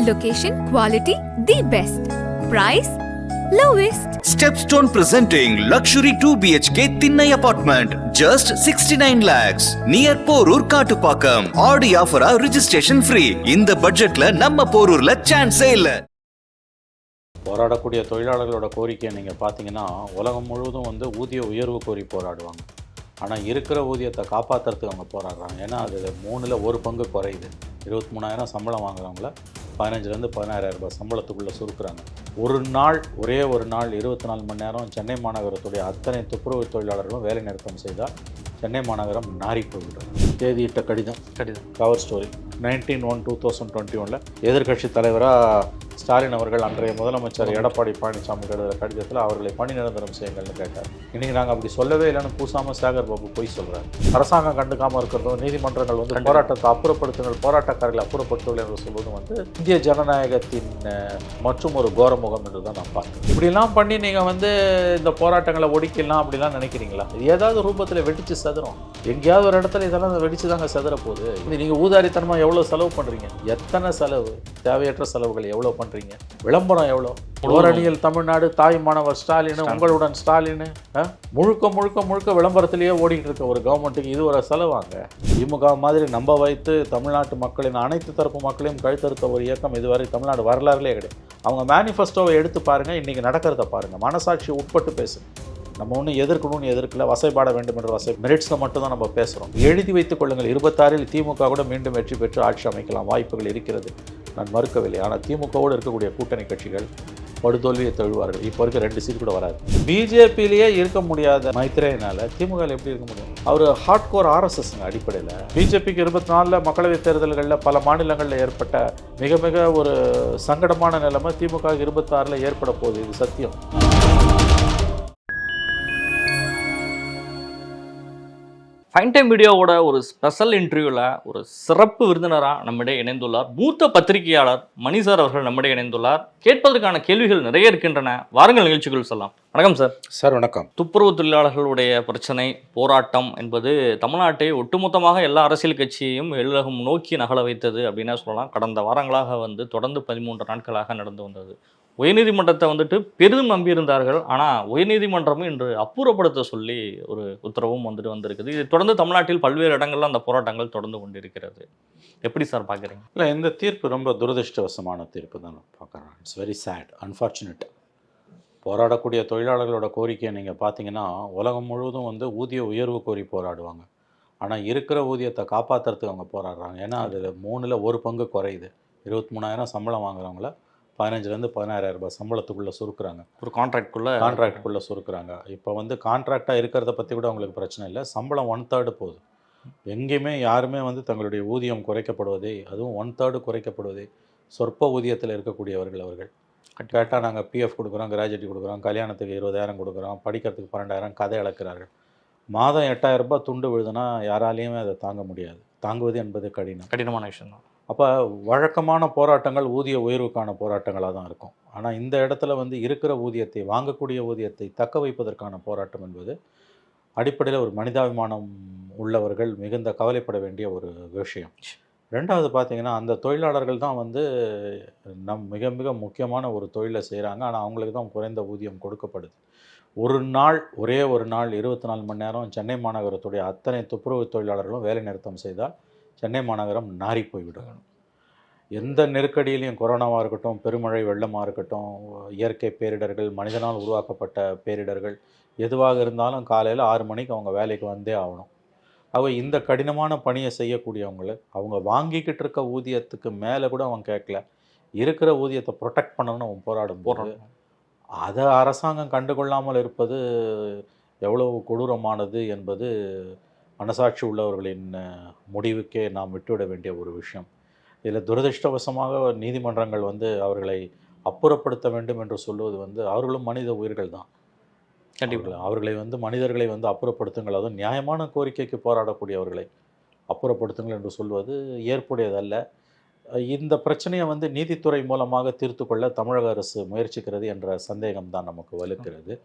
Location, quality, the best. Price, lowest. Stepstone presenting luxury 2 BHK Thinnai apartment just 69 lakhs near Porur Kattupakam. Aadi ஆஃபரா registration free இந்த பட்ஜெட்ல நம்ம போரூர்ல சான்ஸே இல்ல போராடக்கூடிய தொழிலாளர்களோட கோரிக்கையை நீங்கள் பார்த்தீங்கன்னா உலகம் முழுவதும் வந்து ஊதிய உயர்வு கோரி போராடுவாங்க ஆனால் இருக்கிற ஊதியத்தை காப்பாற்றுறதுக்கு அவங்க போராடுறாங்க ஏன்னா அது மூணில் ஒரு பங்கு குறையுது. இருபத்தி மூணாயிரம் சம்பளம் வாங்குறவங்கள பதினஞ்சுலேருந்து பதினாயிரம் ரூபாய் சம்பளத்துக்குள்ளே சுருக்குறாங்க. ஒரு நாள் ஒரே ஒரு நாள் இருபத்தி நாலு மணி நேரம் சென்னை மாநகரத்துடைய அத்தனை துப்புரவு தொழிலாளர்களும் வேலை நிறுத்தம் செய்தால் சென்னை மாநகரம் நாரி போய்விடும். தேதியிட்ட கடிதம். கடிதம். Cover story nineteen one two thousand twenty ஒனில் எதிர்கட்சி தலைவராக ஸ்டாலின் அவர்கள் அன்றைய முதலமைச்சர் எடப்பாடி பழனிசாமி எழுதுகிற கடிதத்தில் அவர்களை பணி நிரந்தரம் செய்யுங்கள்னு கேட்டார். இன்னைக்கு நாங்கள் அப்படி சொல்லவே இல்லைன்னு பூசாம சேகர் பாபு பொய் சொல்றாரு. அரசாங்கம் கண்டுக்காமல் இருக்கிறதும் நீதிமன்றங்கள் வந்து போராட்டத்தை அப்புறப்படுத்துங்கள் போராட்டக்காரர்களை அப்புறப்படுத்தவில்லை என்று சொல்வதும் வந்து இந்திய ஜனநாயகத்தின் மற்றும் ஒரு கோரமுகம் என்று தான் நான் பார்க்கிறேன். இப்படிலாம் பண்ணி நீங்கள் வந்து இந்த போராட்டங்களை ஒடிக்கலாம் அப்படிலாம் நினைக்கிறீங்களா? ஏதாவது ரூபத்தில் வெடிச்சு செதறும். எங்கேயாவது ஒரு இடத்துல இதெல்லாம் வெடிச்சு தாங்க செதற போகுது நீங்கள் ஊதாரித்தனமாக எவ்வளோ செலவு பண்ணுறீங்க எத்தனை செலவு? தேவையற்ற செலவுகள் எவ்வளோ பண்ணுறீங்க விளம்பரம் எவ்வளோ? ஓரணியில் தமிழ்நாடு தாய் மாணவர் ஸ்டாலின் உங்களுடன் ஸ்டாலின்? முழுக்க முழுக்க முழுக்க விளம்பரத்திலேயே ஓடிட்டு இருக்க ஒரு கவர்மெண்ட்டுக்கு இது ஒரு செலவாங்க. திமுக மாதிரி நம்ப வைத்து தமிழ்நாட்டு மக்களின் அனைத்து தரப்பு மக்களையும் கழுத்தறுத்த ஒரு இயக்கம் இதுவரை தமிழ்நாடு வரலாறுலேயே கிடையாது. அவங்க மேனிஃபெஸ்டோவை எடுத்து பாருங்க இன்னைக்கு நடக்கிறத பாருங்க. மனசாட்சி உட்பட்டு பேசுங்க. நம்ம ஒன்றும் எதிர்க்கணும்னு எதிர்க்கல வசைபாட வேண்டும் என்ற வசை மெரிட்ஸில் மட்டும் தான் நம்ம பேசுகிறோம் எழுதி வைத்துக் கொள்ளுங்கள். இருபத்தாறில் திமுக கூட மீண்டும் வெற்றி பெற்று ஆட்சி அமைக்கலாம். வாய்ப்புகள் இருக்கிறது. நான் மறுக்கவில்லை. ஆனால் திமுகவோடு இருக்கக்கூடிய கூட்டணி கட்சிகள் படுதோல்வியை தழுவார்கள் இப்போ இருக்க ரெண்டு சீட் கூட வராது. பிஜேபியிலேயே இருக்க முடியாத மைத்திரேயனால திமுக எப்படி இருக்க முடியும்? அவர் ஹார்ட் கோர் ஆர்எஸ்எஸ்ங்க அடிப்படையில். பிஜேபிக்கு இருபத்தி நாலில் மக்களவைத் தேர்தல்களில் பல மாநிலங்களில் ஏற்பட்ட மிக மிக ஒரு சங்கடமான நிலைமை திமுக இருபத்தாறில் ஏற்பட போகுது. இது சத்தியம். ஃபைன் டைம் வீடியோவோட ஒரு ஸ்பெஷல் இன்டர்வியூவில் ஒரு சிறப்பு விருந்தினராக நம்மிடையே இணைந்துள்ளார். மூத்த பத்திரிகையாளர் மணி சார் அவர்கள் நம்மிடையே இணைந்துள்ளார். கேட்பதற்கான கேள்விகள் நிறைய இருக்கின்றன. வாருங்கள் நிகழ்ச்சிக்குள் சொல்லலாம். வணக்கம் சார் சார் வணக்கம். துப்புரவு தொழிலாளர்களுடைய பிரச்சனை போராட்டம் என்பது தமிழ்நாட்டை ஒட்டுமொத்தமாக எல்லா அரசியல் கட்சியையும் எல்லகம் நோக்கி நகல வைத்தது அப்படின்னே சொல்லலாம். கடந்த வாரங்களாக வந்து தொடர்ந்து பதிமூன்று நாட்களாக நடந்து வந்தது. உயர்நீதிமன்றத்தை வந்துட்டு பெரிதும் நம்பியிருந்தார்கள். ஆனால் உயர்நீதிமன்றமும் இன்று அப்புறப்படுத்த சொல்லி ஒரு உத்தரவும் வந்துட்டு வந்திருக்குது. இது தொடர்ந்து தமிழ்நாட்டில் பல்வேறு இடங்கள்ல அந்த போராட்டங்கள் தொடர்ந்து கொண்டிருக்கிறது. எப்படி சார் பார்க்குறீங்க? இல்லை இந்த தீர்ப்பு ரொம்ப துரதிருஷ்டவசமான தீர்ப்பு தான் நான் பார்க்குறேன். இட்ஸ் வெரி சேட் அன்ஃபார்ச்சுனேட் போராடக்கூடிய தொழிலாளர்களோட கோரிக்கையை நீங்கள் பார்த்தீங்கன்னா உலகம் முழுவதும் வந்து ஊதிய உயர்வு கோரி போராடுவாங்க. ஆனால் இருக்கிற ஊதியத்தை காப்பாற்றுறதுக்கு அவங்க போராடுறாங்க. ஏன்னா அதில் மூணில் ஒரு பங்கு குறையுது. இருபத்தி மூணாயிரம் சம்பளம் வாங்குறவங்கள பதினஞ்சுலேருந்து பதினாயிரம் ரூபாய் சம்பளத்துக்குள்ளே சுருக்குறாங்க. ஒரு கான்ட்ராக்ட்குள்ள கான்ட்ராக்டுக்குள்ளே சுருக்குறாங்க. இப்போ வந்து கான்ட்ராக்டாக இருக்கிறத பற்றி கூட அவங்களுக்கு பிரச்சனை இல்லை. சம்பளம் ஒன் தேர்டு போகுது எங்கேயுமே யாருமே வந்து தங்களுடைய ஊதியம் குறைக்கப்படுவதே அதுவும் ஒன் தேர்டு குறைக்கப்படுவதே சொற்ப ஊதியத்தில் இருக்கக்கூடியவர்கள் அவர்கள். கேட்டால் நாங்கள் பிஎஃப் கொடுக்குறோம் கிராஜுவேட்டி கொடுக்குறோம் கல்யாணத்துக்கு இருபதாயிரம் கொடுக்குறோம் படிக்கிறதுக்கு பன்னெண்டாயிரம் கதை இழக்கிறார்கள். மாதம் எட்டாயிரம் ரூபாய் துண்டு விழுதுன்னா யாராலையுமே அதை தாங்க முடியாது. தாங்குவது என்பது கடினம். கடினமான விஷயம் தான் அப்போ வழக்கமான போராட்டங்கள் ஊதிய உயர்வுக்கான போராட்டங்களாக தான் இருக்கும். ஆனால் இந்த இடத்துல வந்து இருக்கிற ஊதியத்தை வாங்கக்கூடிய ஊதியத்தை தக்க வைப்பதற்கான போராட்டம் என்பது அடிப்படையில் ஒரு மனிதாபிமானம் உள்ளவர்கள் மிகுந்த கவலைப்பட வேண்டிய ஒரு விஷயம். ரெண்டாவது பார்த்தீங்கன்னா அந்த தொழிலாளர்கள் தான் வந்து நம் மிக மிக முக்கியமான ஒரு தொழிலை செய்கிறாங்க ஆனால் அவங்களுக்கு தான் குறைந்த ஊதியம் கொடுக்கப்படுது. ஒரு நாள் ஒரே ஒரு நாள் இருபத்தி நாலு மணி நேரம் சென்னை மாநகரத்துடைய அத்தனை துப்புரவு தொழிலாளர்களும் வேலை நிறுத்தம் செய்தால் சென்னை மாநகரம் நாறி போய்விடும். எந்த நெருக்கடியிலையும் கொரோனாவாக இருக்கட்டும் பெருமழை வெள்ளமாக இருக்கட்டும் இயற்கை பேரிடர்கள் மனிதனால் உருவாக்கப்பட்ட பேரிடர்கள் எதுவாக இருந்தாலும் காலையில் ஆறு மணிக்கு அவங்க வேலைக்கு வந்தே ஆகணும். அவ இந்த கடினமான பணியை செய்யக்கூடியவங்கள அவங்க வாங்கிக்கிட்டு இருக்க ஊதியத்துக்கு மேலே கூட அவன் கேட்கல. இருக்கிற ஊதியத்தை ப்ரொடெக்ட் பண்ணணும்னு அவன் போராடும் போது போராட்டம் அதை அரசாங்கம் கண்டுகொள்ளாமல் இருப்பது எவ்வளவு கொடூரமானது என்பது மனசாட்சி உள்ளவர்களின் முடிவுக்கே நாம் விட்டுவிட வேண்டிய ஒரு விஷயம். இதில் துரதிர்ஷ்டவசமாக நீதிமன்றங்கள் வந்து அவர்களை அப்புறப்படுத்த வேண்டும் என்று சொல்லுவது வந்து அவர்களும் மனித உயிர்கள் தான். கண்டிப்பாக அவர்களை- வந்து மனிதர்களை வந்து அப்புறப்படுத்துங்கள். அதுவும் நியாயமான கோரிக்கைக்கு போராடக்கூடியவர்களை அப்புறப்படுத்துங்கள் என்று சொல்வது ஏற்புடையதல்ல. இந்த பிரச்சனையை வந்து நீதித்துறை மூலமாக தீர்த்து கொள்ள தமிழக அரசு முயற்சிக்கிறது என்ற சந்தேகம் தான் நமக்கு வலுக்கிறது.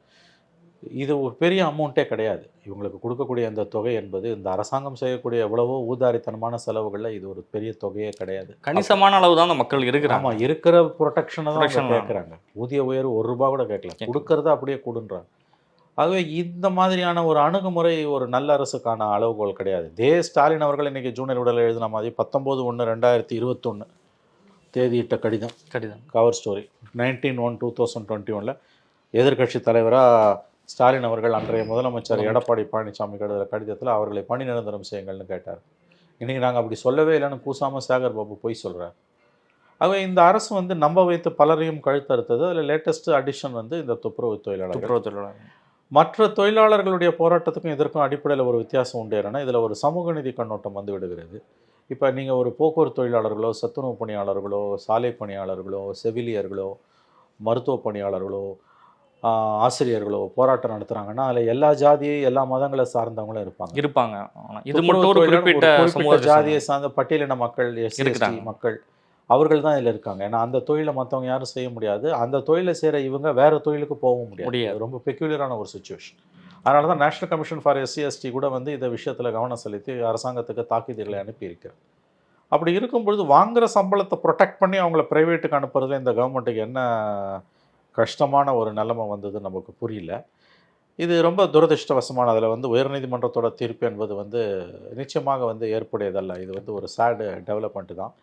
இது ஒரு பெரிய அமௌண்ட்டே கிடையாது. இவங்களுக்கு கொடுக்கக்கூடிய அந்த தொகை என்பது இந்த அரசாங்கம் செய்யக்கூடிய எவ்வளவோ ஊதாரித்தனமான செலவுகளில் இது ஒரு பெரிய தொகையே கிடையாது. கணிசமான அளவு தான் மக்கள் இருக்கிறாங்க. ஆமா இருக்கிற ப்ரொடெக்ஷனை தான். கேட்குறாங்க ஊதிய உயர்வு ஒரு ரூபா கூட கேட்கல. கேட்கல. கொடுக்கறத அப்படியே கொடுன்றாங்க. ஆகவே இந்த மாதிரியான ஒரு அணுகுமுறை ஒரு நல்ல அரசுக்கான அளவுகோல் கிடையாது. தே. ஸ்டாலின் அவர்கள் இன்னைக்கு ஜூனியர் விடல எழுதின மாதிரி பத்தொம்போது ஒன்று ரெண்டாயிரத்தி இருபத்தொன்று தேதியிட்ட கடிதம். கடிதம். Cover story nineteen one two thousand twenty ஒனில் எதிர்கட்சி தலைவராக ஸ்டாலின் அவர்கள் அன்றைய முதலமைச்சர் எடப்பாடி பழனிசாமி எழுதுகிற கடிதத்தில் அவர்களை பணி நிரந்தரம் செய்யுங்கள்னு கேட்டார். இன்றைக்கி நாங்கள் அப்படி சொல்லவே இல்லைன்னு கூசாமல் சேகர் பாபு பொய் சொல்கிறார் ஆகவே இந்த அரசு வந்து நம்ப வைத்து பலரையும் கழுத்தறுத்தது. அதில் லேட்டஸ்ட் அடிஷன் வந்து இந்த துப்புரவு தொழிலாளர்கள். துப்புரவு தொழிலாளர் மற்ற தொழிலாளர்களுடைய போராட்டத்துக்கும் இதற்கும் அடிப்படையில் ஒரு வித்தியாசம் உண்டு என்னன்னா இதில் ஒரு சமூக நீதி கண்ணோட்டம் வந்து விடுகிறது. இப்போ நீங்கள் ஒரு போக்குவரத்து தொழிலாளர்களோ சத்துணவு பணியாளர்களோ சாலை பணியாளர்களோ செவிலியர்களோ மருத்துவ பணியாளர்களோ ஆசிரியர்களோ போராட்டம் நடத்துகிறாங்கன்னா அதில் எல்லா ஜாதியை எல்லா மதங்களை சார்ந்தவங்களும் இருப்பாங்க. இருப்பாங்க. இது மட்டும் ஒரு குறிப்பிட்ட ஜாதியை சார்ந்த பட்டியலின மக்கள் இருக்கிறாங்க. மக்கள் அவர்கள் தான் இதில் இருக்காங்க. ஏன்னா அந்த தொழிலை மற்றவங்க யாரும் செய்ய முடியாது. அந்த தொழிலை செய்கிற இவங்க வேற தொழிலுக்கு போகவும் முடியாது. ரொம்ப பெக்யூலரான ஒரு சுச்சுவேஷன் அதனால தான் national commission for SC ST கூட வந்து இந்த விஷயத்தில் கவனம் செலுத்தி அரசாங்கத்துக்கு தாக்கீதுகளை அனுப்பியிருக்கிறது. அப்படி இருக்கும் பொழுது வாங்குற சம்பளத்தை ப்ரொடெக்ட் பண்ணி அவங்கள ப்ரைவேட்டுக்கு அனுப்புறதுல இந்த கவர்மெண்ட்டுக்கு என்ன கஷ்டமான ஒரு நிலைமை வந்தது நமக்கு புரியல. இது ரொம்ப துரதிர்ஷ்டவசமான அதில் வந்து உயர்நீதிமன்றத்தோட தீர்ப்பு என்பது வந்து நிச்சயமாக வந்து ஏற்புடையதல்ல. இது வந்து ஒரு சேடு டெவலப்மெண்ட்டு தான்.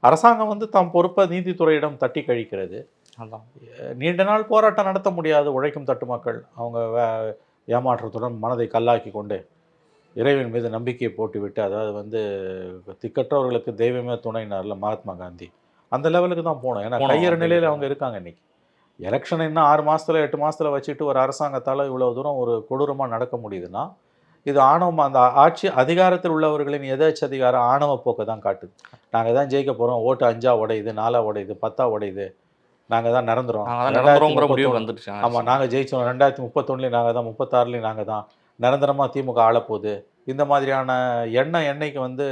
அரசாங்கம் வந்து தாம் பொறுப்பை நீதித்துறையிடம் தட்டி கழிக்கிறது. அதான். நீண்ட நாள் போராட்டம் நடத்த முடியாது. உழைக்கும் தட்டு மக்கள் அவங்க வே- ஏமாற்றத்துடன் மனதை கல்லாக்கி கொண்டு இறைவன் மீது நம்பிக்கையை போட்டுவிட்டு அதாவது வந்து திக்கற்றவர்களுக்கு தெய்வமே துணைனார்ல மகாத்மா காந்தி. அந்த லெவலுக்கு தான் போகணும் ஏன்னா. கையற நிலையில் அவங்க இருக்காங்க இன்னைக்கு. எலெக்ஷன் இன்னும் ஆறு மாசத்துல எட்டு மாசத்துல வச்சுட்டு ஒரு அரசாங்கத்தால் இவ்வளவு தூரம் ஒரு கொடூரமாக நடக்க முடியுதுன்னா இது ஆணவம் அந்த ஆட்சி அதிகாரத்தில் உள்ளவர்களின் எதாச்சும் அதிகாரம் ஆணவ போக்கை தான் காட்டுது. நாங்கள் தான் ஜெயிக்க போகிறோம் ஓட்டு அஞ்சா உடையுது நாலா உடையுது பத்தா உடையுது நாங்கள் தான் முப்பத்தொன்னு- வந்துருச்சு ஆமாம் நாங்கள் ஜெயிச்சோம். ரெண்டாயிரத்தி முப்பத்தொன்னுலேயும் நாங்கள் தான் முப்பத்தாறுலேயும் நாங்கள் தான். நிரந்தரமாக திமுக ஆளப்போகுது. இந்த மாதிரியான எண்ணம் என்னைக்கு வந்து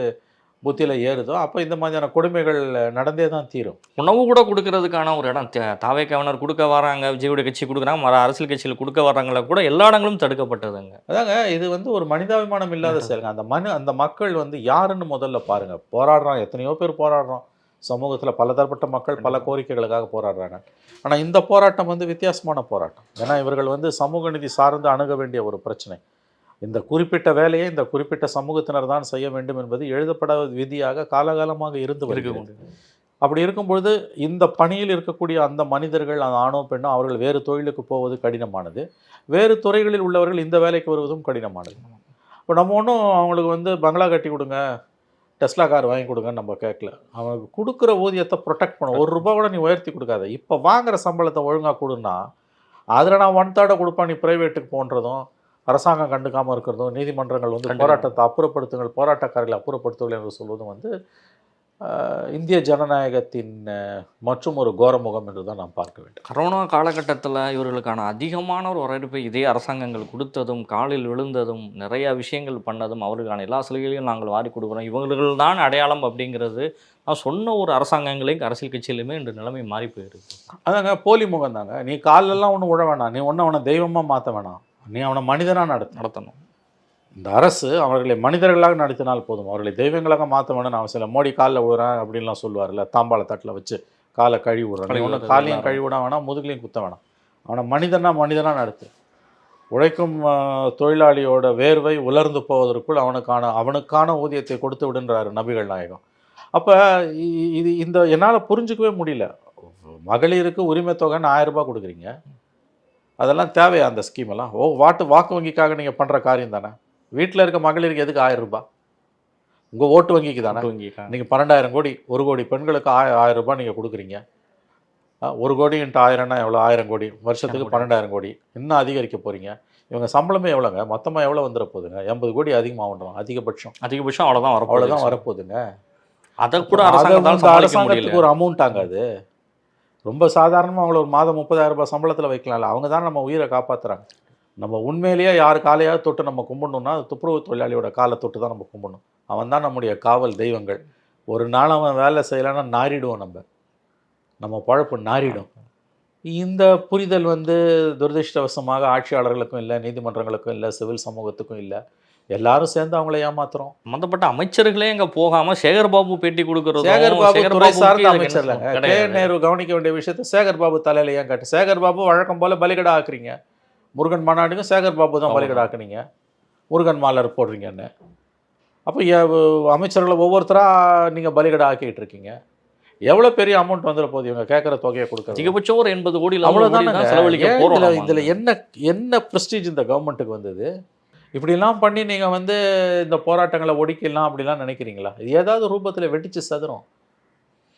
புத்தியில் ஏறுதோ அப்போ இந்த மாதிரியான கொடுமைகள் நடந்தே தான் தீரும். உணவு கூட கொடுக்கறதுக்கான ஒரு இடம். தாவே கவர்னர் கொடுக்க வராங்க விஜயோட கட்சி கொடுக்குறாங்க மற்ற அரசியல் கட்சியில் கொடுக்க வர்றாங்கள கூட எல்லா இடங்களும் தடுக்கப்பட்டதுங்க. அதாங்க இது வந்து ஒரு மனிதாபிமானம் இல்லாத செயலுங்க அந்த மனு அந்த மக்கள் வந்து யாருன்னு முதல்ல பாருங்க. போராடுறான் எத்தனையோ பேர் போராடுறோம். சமூகத்தில் பலதரப்பட்ட மக்கள் பல கோரிக்கைகளுக்காக போராடுறாங்க. ஆனால் இந்த போராட்டம் வந்து வித்தியாசமான போராட்டம். ஏன்னா இவர்கள் வந்து சமூக நீதி சார்ந்து அணுக வேண்டிய ஒரு பிரச்சனை. இந்த குறிப்பிட்ட வேலையை இந்த குறிப்பிட்ட சமூகத்தினர் தான் செய்ய வேண்டும் என்பது எழுதப்படாத விதியாக காலகாலமாக இருந்து வருகிறது. அப்படி இருக்கும்பொழுது இந்த பணியில் இருக்கக்கூடிய அந்த மனிதர்கள் அந்த ஆணோ பெண்ணோ அவர்கள் வேறு தொழிலுக்கு போவது கடினமானது. வேறு துறைகளில் உள்ளவர்கள் இந்த வேலைக்கு வருவதும் கடினமானது. இப்போ நம்ம ஒன்றும் அவங்களுக்கு வந்து பங்களா கட்டி கொடுங்க டெஸ்லா கார் வாங்கி கொடுங்கன்னு நம்ம கேட்கல. அவனுக்கு கொடுக்குற ஊதியத்தை ப்ரொடெக்ட் பண்ண ஒரு ரூபா கூட நீ உயர்த்தி கொடுக்காத. இப்போ வாங்குற சம்பளத்தை ஒழுங்காக கொடுன்னா அதில் நான் ஒன் தேர்டை கொடுப்பேன் நீ ப்ரைவேட்டுக்கு போன்றதும் அரசாங்கம் கண்டுக்காமல் இருக்கிறதும் நீதிமன்றங்கள் வந்து. போராட்டத்தை அப்புறப்படுத்துங்கள் போராட்டக்காரர்களை அப்புறப்படுத்துங்கள் என்று சொல்வதும் வந்து இந்திய ஜனநாயகத்தின் மற்றும் ஒரு கோரமுகம் என்று தான் நாம் பார்க்க வேண்டும். கரோனா காலகட்டத்தில் இவர்களுக்கான அதிகமான ஒரு வரவேற்பை இதே அரசாங்கங்கள் கொடுத்ததும் காலில் விழுந்ததும் நிறைய விஷயங்கள் பண்ணதும் அவர்களுக்கான எல்லா சலுகைகளையும் நாங்கள் வாரி கொடுக்குறோம். இவர்கள் தான் அடையாளம் அப்படிங்கிறது நான் சொன்ன ஒரு அரசாங்கங்களையும் அரசியல் கட்சியிலுமே இந்த நிலைமை மாறி போயிருக்கு. அதாங்க போலி முகம் தாங்க நீ காலெல்லாம் ஒன்றும் விழ வேணாம். நீ ஒன்றும் அவனை தெய்வமாக மாற்ற வேணாம். நீ அவனை மனிதனாக நடத்து. நடத்தணும். இந்த அரசு அவர்களை மனிதர்களாக நடத்தினால் போதும். அவர்களை தெய்வங்களாக மாற்ற வேணும்னு அவசியம் இல்லை மோடி காலில் விடுறேன் அப்படின்லாம் சொல்லுவார்ல தாம்பாள தட்டில் வச்சு காலை கழுவி விடுறேன் ஒன்று காலையும் எல்லாரும். கழுவி விட வேணாம் முதுகுலையும் குத்த வேணாம். அவனை மனிதனா மனிதனா நடத்து. உழைக்கும் தொழிலாளியோட வேர்வை உலர்ந்து போவதற்குள் அவனுக்கான அவனுக்கான ஊதியத்தை கொடுத்து விடுன்றாரு நபிகள் நாயகம். அப்போ இது இந்த என்னால் புரிஞ்சுக்கவே முடியல. மகளிருக்கு உரிமை தொகைன்னு ஆயிரம் ரூபாய் கொடுக்குறீங்க. அதெல்லாம் தேவையா அந்த ஸ்கீம் எல்லாம் ஓ வாட்டு வாக்கு வங்கிக்காக நீங்கள் பண்ணுற காரியம் தானே? வீட்டில் இருக்க மகளிருக்கு எதுக்கு ஆயிரம் ரூபாய்? உங்கள் ஓட்டு வங்கிக்கு தானே? தூங்கிட்டாங்க. நீங்கள் பன்னெண்டாயிரம் கோடி ஒரு கோடி பெண்களுக்கு ஆய ஆயிரம் ரூபாய் நீங்கள் கொடுக்குறீங்க. ஒரு கோடி இன்ட்டு ஆயிரம்னா எவ்வளோ ஆயிரம் கோடி. வருஷத்துக்கு. பன்னெண்டாயிரம் கோடி. இன்னும் அதிகரிக்க போகிறீங்க இவங்க சம்பளமே எவ்வளோங்க மொத்தமாக எவ்வளோ வந்துட போகுதுங்க? எண்பது கோடி அதிகமாகன்றோம் அதிகபட்சம். அதிகபட்சம் அவ்வளோதான் வரப்போகுது. அவ்வளோதான் வரப்போகுதுங்க. அதை கூட அரசாங்கத்துக்கு ஒரு அமௌண்ட்டாங்க அது. ரொம்ப சாதாரணமாக அவங்கள ஒரு மாதம் முப்பதாயிரம் ரூபாய் சம்பளத்தில் வைக்கலாம்ல. அவங்க தான் நம்ம உயிரை காப்பாற்றுறாங்க நம்ம உண்மையிலேயே யார் காலையாவது தொட்டு நம்ம கும்பிடணும்னா அது துப்புரவு தொழிலாளியோட காலை தொட்டு தான் நம்ம கும்பிடணும். அவன் தான் நம்முடைய காவல் தெய்வங்கள். ஒரு நாள் அவன் வேலை செய்யலைன்னா நாறிடுவோம் நம்ம. நம்ம பழப்பு நாரிடும். இந்த புரிதல் வந்து துரதிருஷ்டவசமாக ஆட்சியாளர்களுக்கும் இல்லை நீதிமன்றங்களுக்கும் இல்லை சிவில் சமூகத்துக்கும் இல்லை. எல்லாரும் சேர்ந்து அவங்கள ஏமாத்துறோம். சம்பந்தப்பட்ட அமைச்சர்களே அங்க போகாம சேகர் பாபு பேட்டி கொடுக்கறதும் சேகர் பாபு துறை சார்ந்த அமைச்சர் கே. நேரு கவனிக்க வேண்டிய விஷயத்த சேகர் பாபு தலையில ஏன் காட்டு? சேகர் பாபு வழக்கம் போல பலிகடா ஆக்குறீங்க. முருகன் மாநாடுக்கும் சேகர் பாபு தான். பலிகடா ஆக்குனீங்க. முருகன் மாலர் போடுறீங்கன்னு. அப்போ அமைச்சர்களை ஒவ்வொருத்தரா நீங்க பலிகடா ஆக்கிட்டு இருக்கீங்க. எவ்வளவு பெரிய அமௌண்ட் வந்துட போகுது இவங்க கேட்குற தொகையை கொடுக்குறது அதிகபட்சம் ஒரு எண்பது கோடி அவ்வளவுதானங்க. தான் செலவழிக்க நம்ம. இதுல என்ன என்ன ப்ரெஸ்டீஜ் இந்த கவர்மெண்ட்டுக்கு வந்தது? இப்படிலாம் பண்ணி நீங்க வந்து இந்த போராட்டங்களை ஒடுக்கிடலாம் அப்படிலாம் நினைக்கிறீங்களா? இது ஏதாவது ரூபத்துல வெடிச்சு சதுரும்.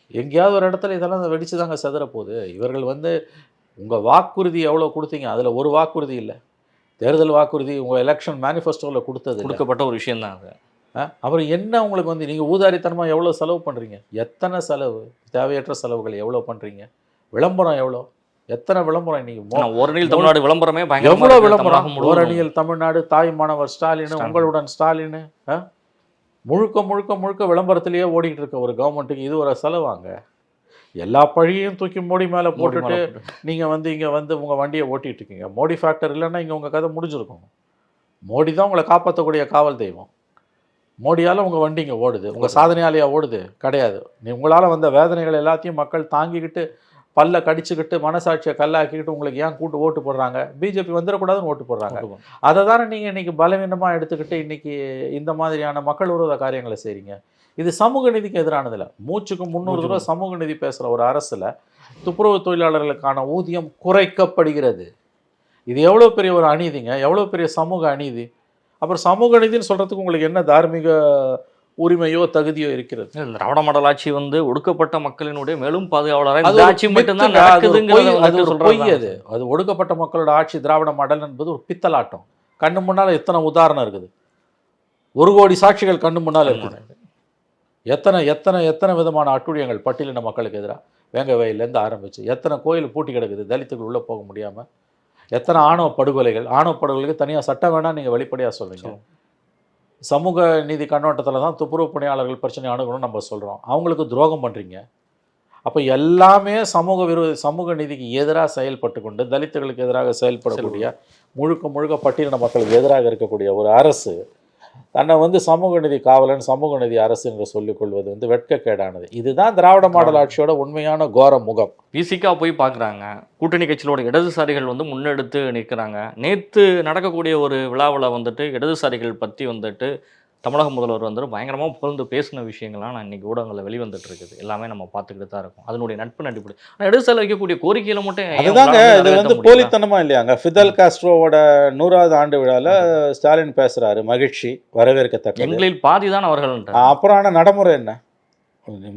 எங்கேயாவது ஒரு இடத்துல இதெல்லாம் வெடிச்சு தாங்க சதுர போகுது. இவர்கள் வந்து உங்க வாக்குறுதி எவ்வளவு கொடுத்தீங்க? அதுல ஒரு வாக்குறுதி இல்லை. தேர்தல் வாக்குறுதி உங்க எலெக்ஷன் மேனிஃபெஸ்டோவில் கொடுத்தது. கொடுக்கப்பட்ட ஒரு விஷயம் தான் அது? அப்புறம் என்ன உங்களுக்கு வந்து நீங்க ஊதாரித்தனமா எவ்வளவு செலவு பண்றீங்க? எத்தனை செலவு? தேவையற்ற செலவுகள் எவ்வளவு பண்றீங்க? விளம்பரம் எவ்வளோ? எத்தனை விளம்பரம் இன்னைக்கு? ஆனா ஓரணியில் தமிழ்நாடு விளம்பரமே இருக்கு. விளம்பரம்? முழுவதும். ஓரணியில் தமிழ்நாடு தாய் மாணவர் ஸ்டாலின். உங்களுடன் ஸ்டாலின்? முழுக்க முழுக்க முழுக்க விளம்பரத்திலேயே ஓடிட்டு இருக்க ஒரு கவர்மெண்ட்டுக்கு இது ஒரு செலவாங்க எல்லா பழியையும் தூக்கி மோடி மேல போட்டுட்டு மேல போட்டு. நீங்க வந்து இங்க வந்து உங்க வண்டியை ஓட்டிட்டு இருக்கீங்க. மோடி ஃபேக்டர் இல்லைன்னா இங்க உங்க கதை முடிஞ்சிருக்கும். மோடி தான் உங்களை காப்பாற்றக்கூடிய காவல் தெய்வம். மோடியால உங்க வண்டி இங்க ஓடுது. உங்க சாதனையாலேயா ஓடுது. கிடையாது. நீ உங்களால வந்த வேதனைகள் எல்லாத்தையும் மக்கள் தாங்கிக்கிட்டு பல்ல கடிச்சுக்கிட்டு மனசாட்சியை கல்லாக்கிக்கிட்டு உங்களுக்கு ஏன் கூட்டு ஓட்டு போடுறாங்க? பிஜேபி வந்துடக்கூடாதுன்னு ஓட்டு போடுறாங்க. அதை தானே நீங்கள் இன்னைக்கு பலவீனமாக எடுத்துக்கிட்டு இன்னைக்கு இந்த மாதிரியான மக்கள் விரோத காரியங்களை செய்றீங்க. இது சமூக நீதிக்கு எதிரானதில்ல. மூச்சுக்கு முந்நூறு தடவை சமூக நீதி பேசுகிற ஒரு அரசில் துப்புரவு தொழிலாளர்களுக்கான ஊதியம் குறைக்கப்படுகிறது. இது எவ்வளோ பெரிய ஒரு அநீதிங்க? எவ்வளோ பெரிய சமூக அநீதி? அப்புறம் சமூக நீதின்னு சொல்கிறதுக்கு உங்களுக்கு என்ன தார்மீக உரிமையோ தகுதியோ இருக்கிறது. இந்த திராவிட மாடல் ஆட்சி வந்து ஒடுக்கப்பட்ட மக்களினுடைய மேலும் பாதுகாவலராக அது ஆட்சி மட்டும்தான் பொய், ஒடுக்கப்பட்ட மக்களோட ஆட்சி திராவிட மாடல் என்பது ஒரு பித்தலாட்டம். கண்ணு முன்னால எத்தனை உதாரணம் இருக்குது? ஒரு கோடி சாட்சிகள் கண்ணு முன்னால் இருக்குது. எத்தனை எத்தனை எத்தனை விதமான அட்டுழியங்கள் பட்டியலின மக்களுக்கு எதிராக வேங்க வயல்லேருந்து ஆரம்பிச்சு எத்தனை கோயில் பூட்டி கிடக்குது தலித்துகள் உள்ளே போக முடியாமல் எத்தனை ஆணவ படுகொலைகள்? ஆணவ படுகொலைக்கு தனியாக சட்டம் வேணாம் நீங்கள் வெளிப்படையாக சொல்றீங்க. சமூக நீதி கண்ணோட்டத்தில் தான் துப்புரவு பணியாளர்கள் பிரச்சனை அணுகணும்னு நம்ம சொல்கிறோம் அவங்களுக்கு துரோகம் பண்ணுறீங்க அப்போ எல்லாமே சமூக விரோத சமூக நீதிக்கு எதிராக செயல்பட்டு கொண்டு தலித்துகளுக்கு எதிராக செயல்படக்கூடிய முழுக்க முழுக்க பட்டியலின மக்களுக்கு எதிராக இருக்கக்கூடிய ஒரு அரசு தன்னை வந்து சமூக நீதி காவலன் சமூக நீதி அரசு என்று சொல்லிக் கொள்வது வந்து வெட்கக்கேடானது. இதுதான் திராவிட மாடல் ஆட்சியோட உண்மையான கோர முகம். விசிகா போய் பார்க்குறாங்க. கூட்டணி கட்சிகளோட இடதுசாரிகள் வந்து முன்னெடுத்து நிற்கிறாங்க. நேற்று நடக்கக்கூடிய ஒரு விழாவில் வந்துட்டு இடதுசாரிகள் பற்றி வந்துட்டு தமிழக முதல்வர் வந்து பயங்கரமாக புகழ்ந்து பேசின விஷயங்கள்லாம் நான் இன்னைக்கு ஊடகங்களில் வெளிவந்துட்டு இருக்குது எல்லாமே நம்ம பார்த்துக்கிட்டு தான் இருக்கோம். அதனுடைய நட்பு நடிப்படி ஆனால் இடதுசாரி வைக்கக்கூடிய கோரிக்கையில மட்டும் அதுதாங்க இது வந்து முடியல? போலித்தனமா இல்லையாங்க? ஃபிதல் காஸ்ட்ரோவோட நூறாவது ஆண்டு விழால ஸ்டாலின் பேசுறாரு மகிழ்ச்சி வரவேற்கத்தக்கது. எங்களில் பாதி தான் அவர்கள் அப்புறம் ஆனா நடைமுறை என்ன?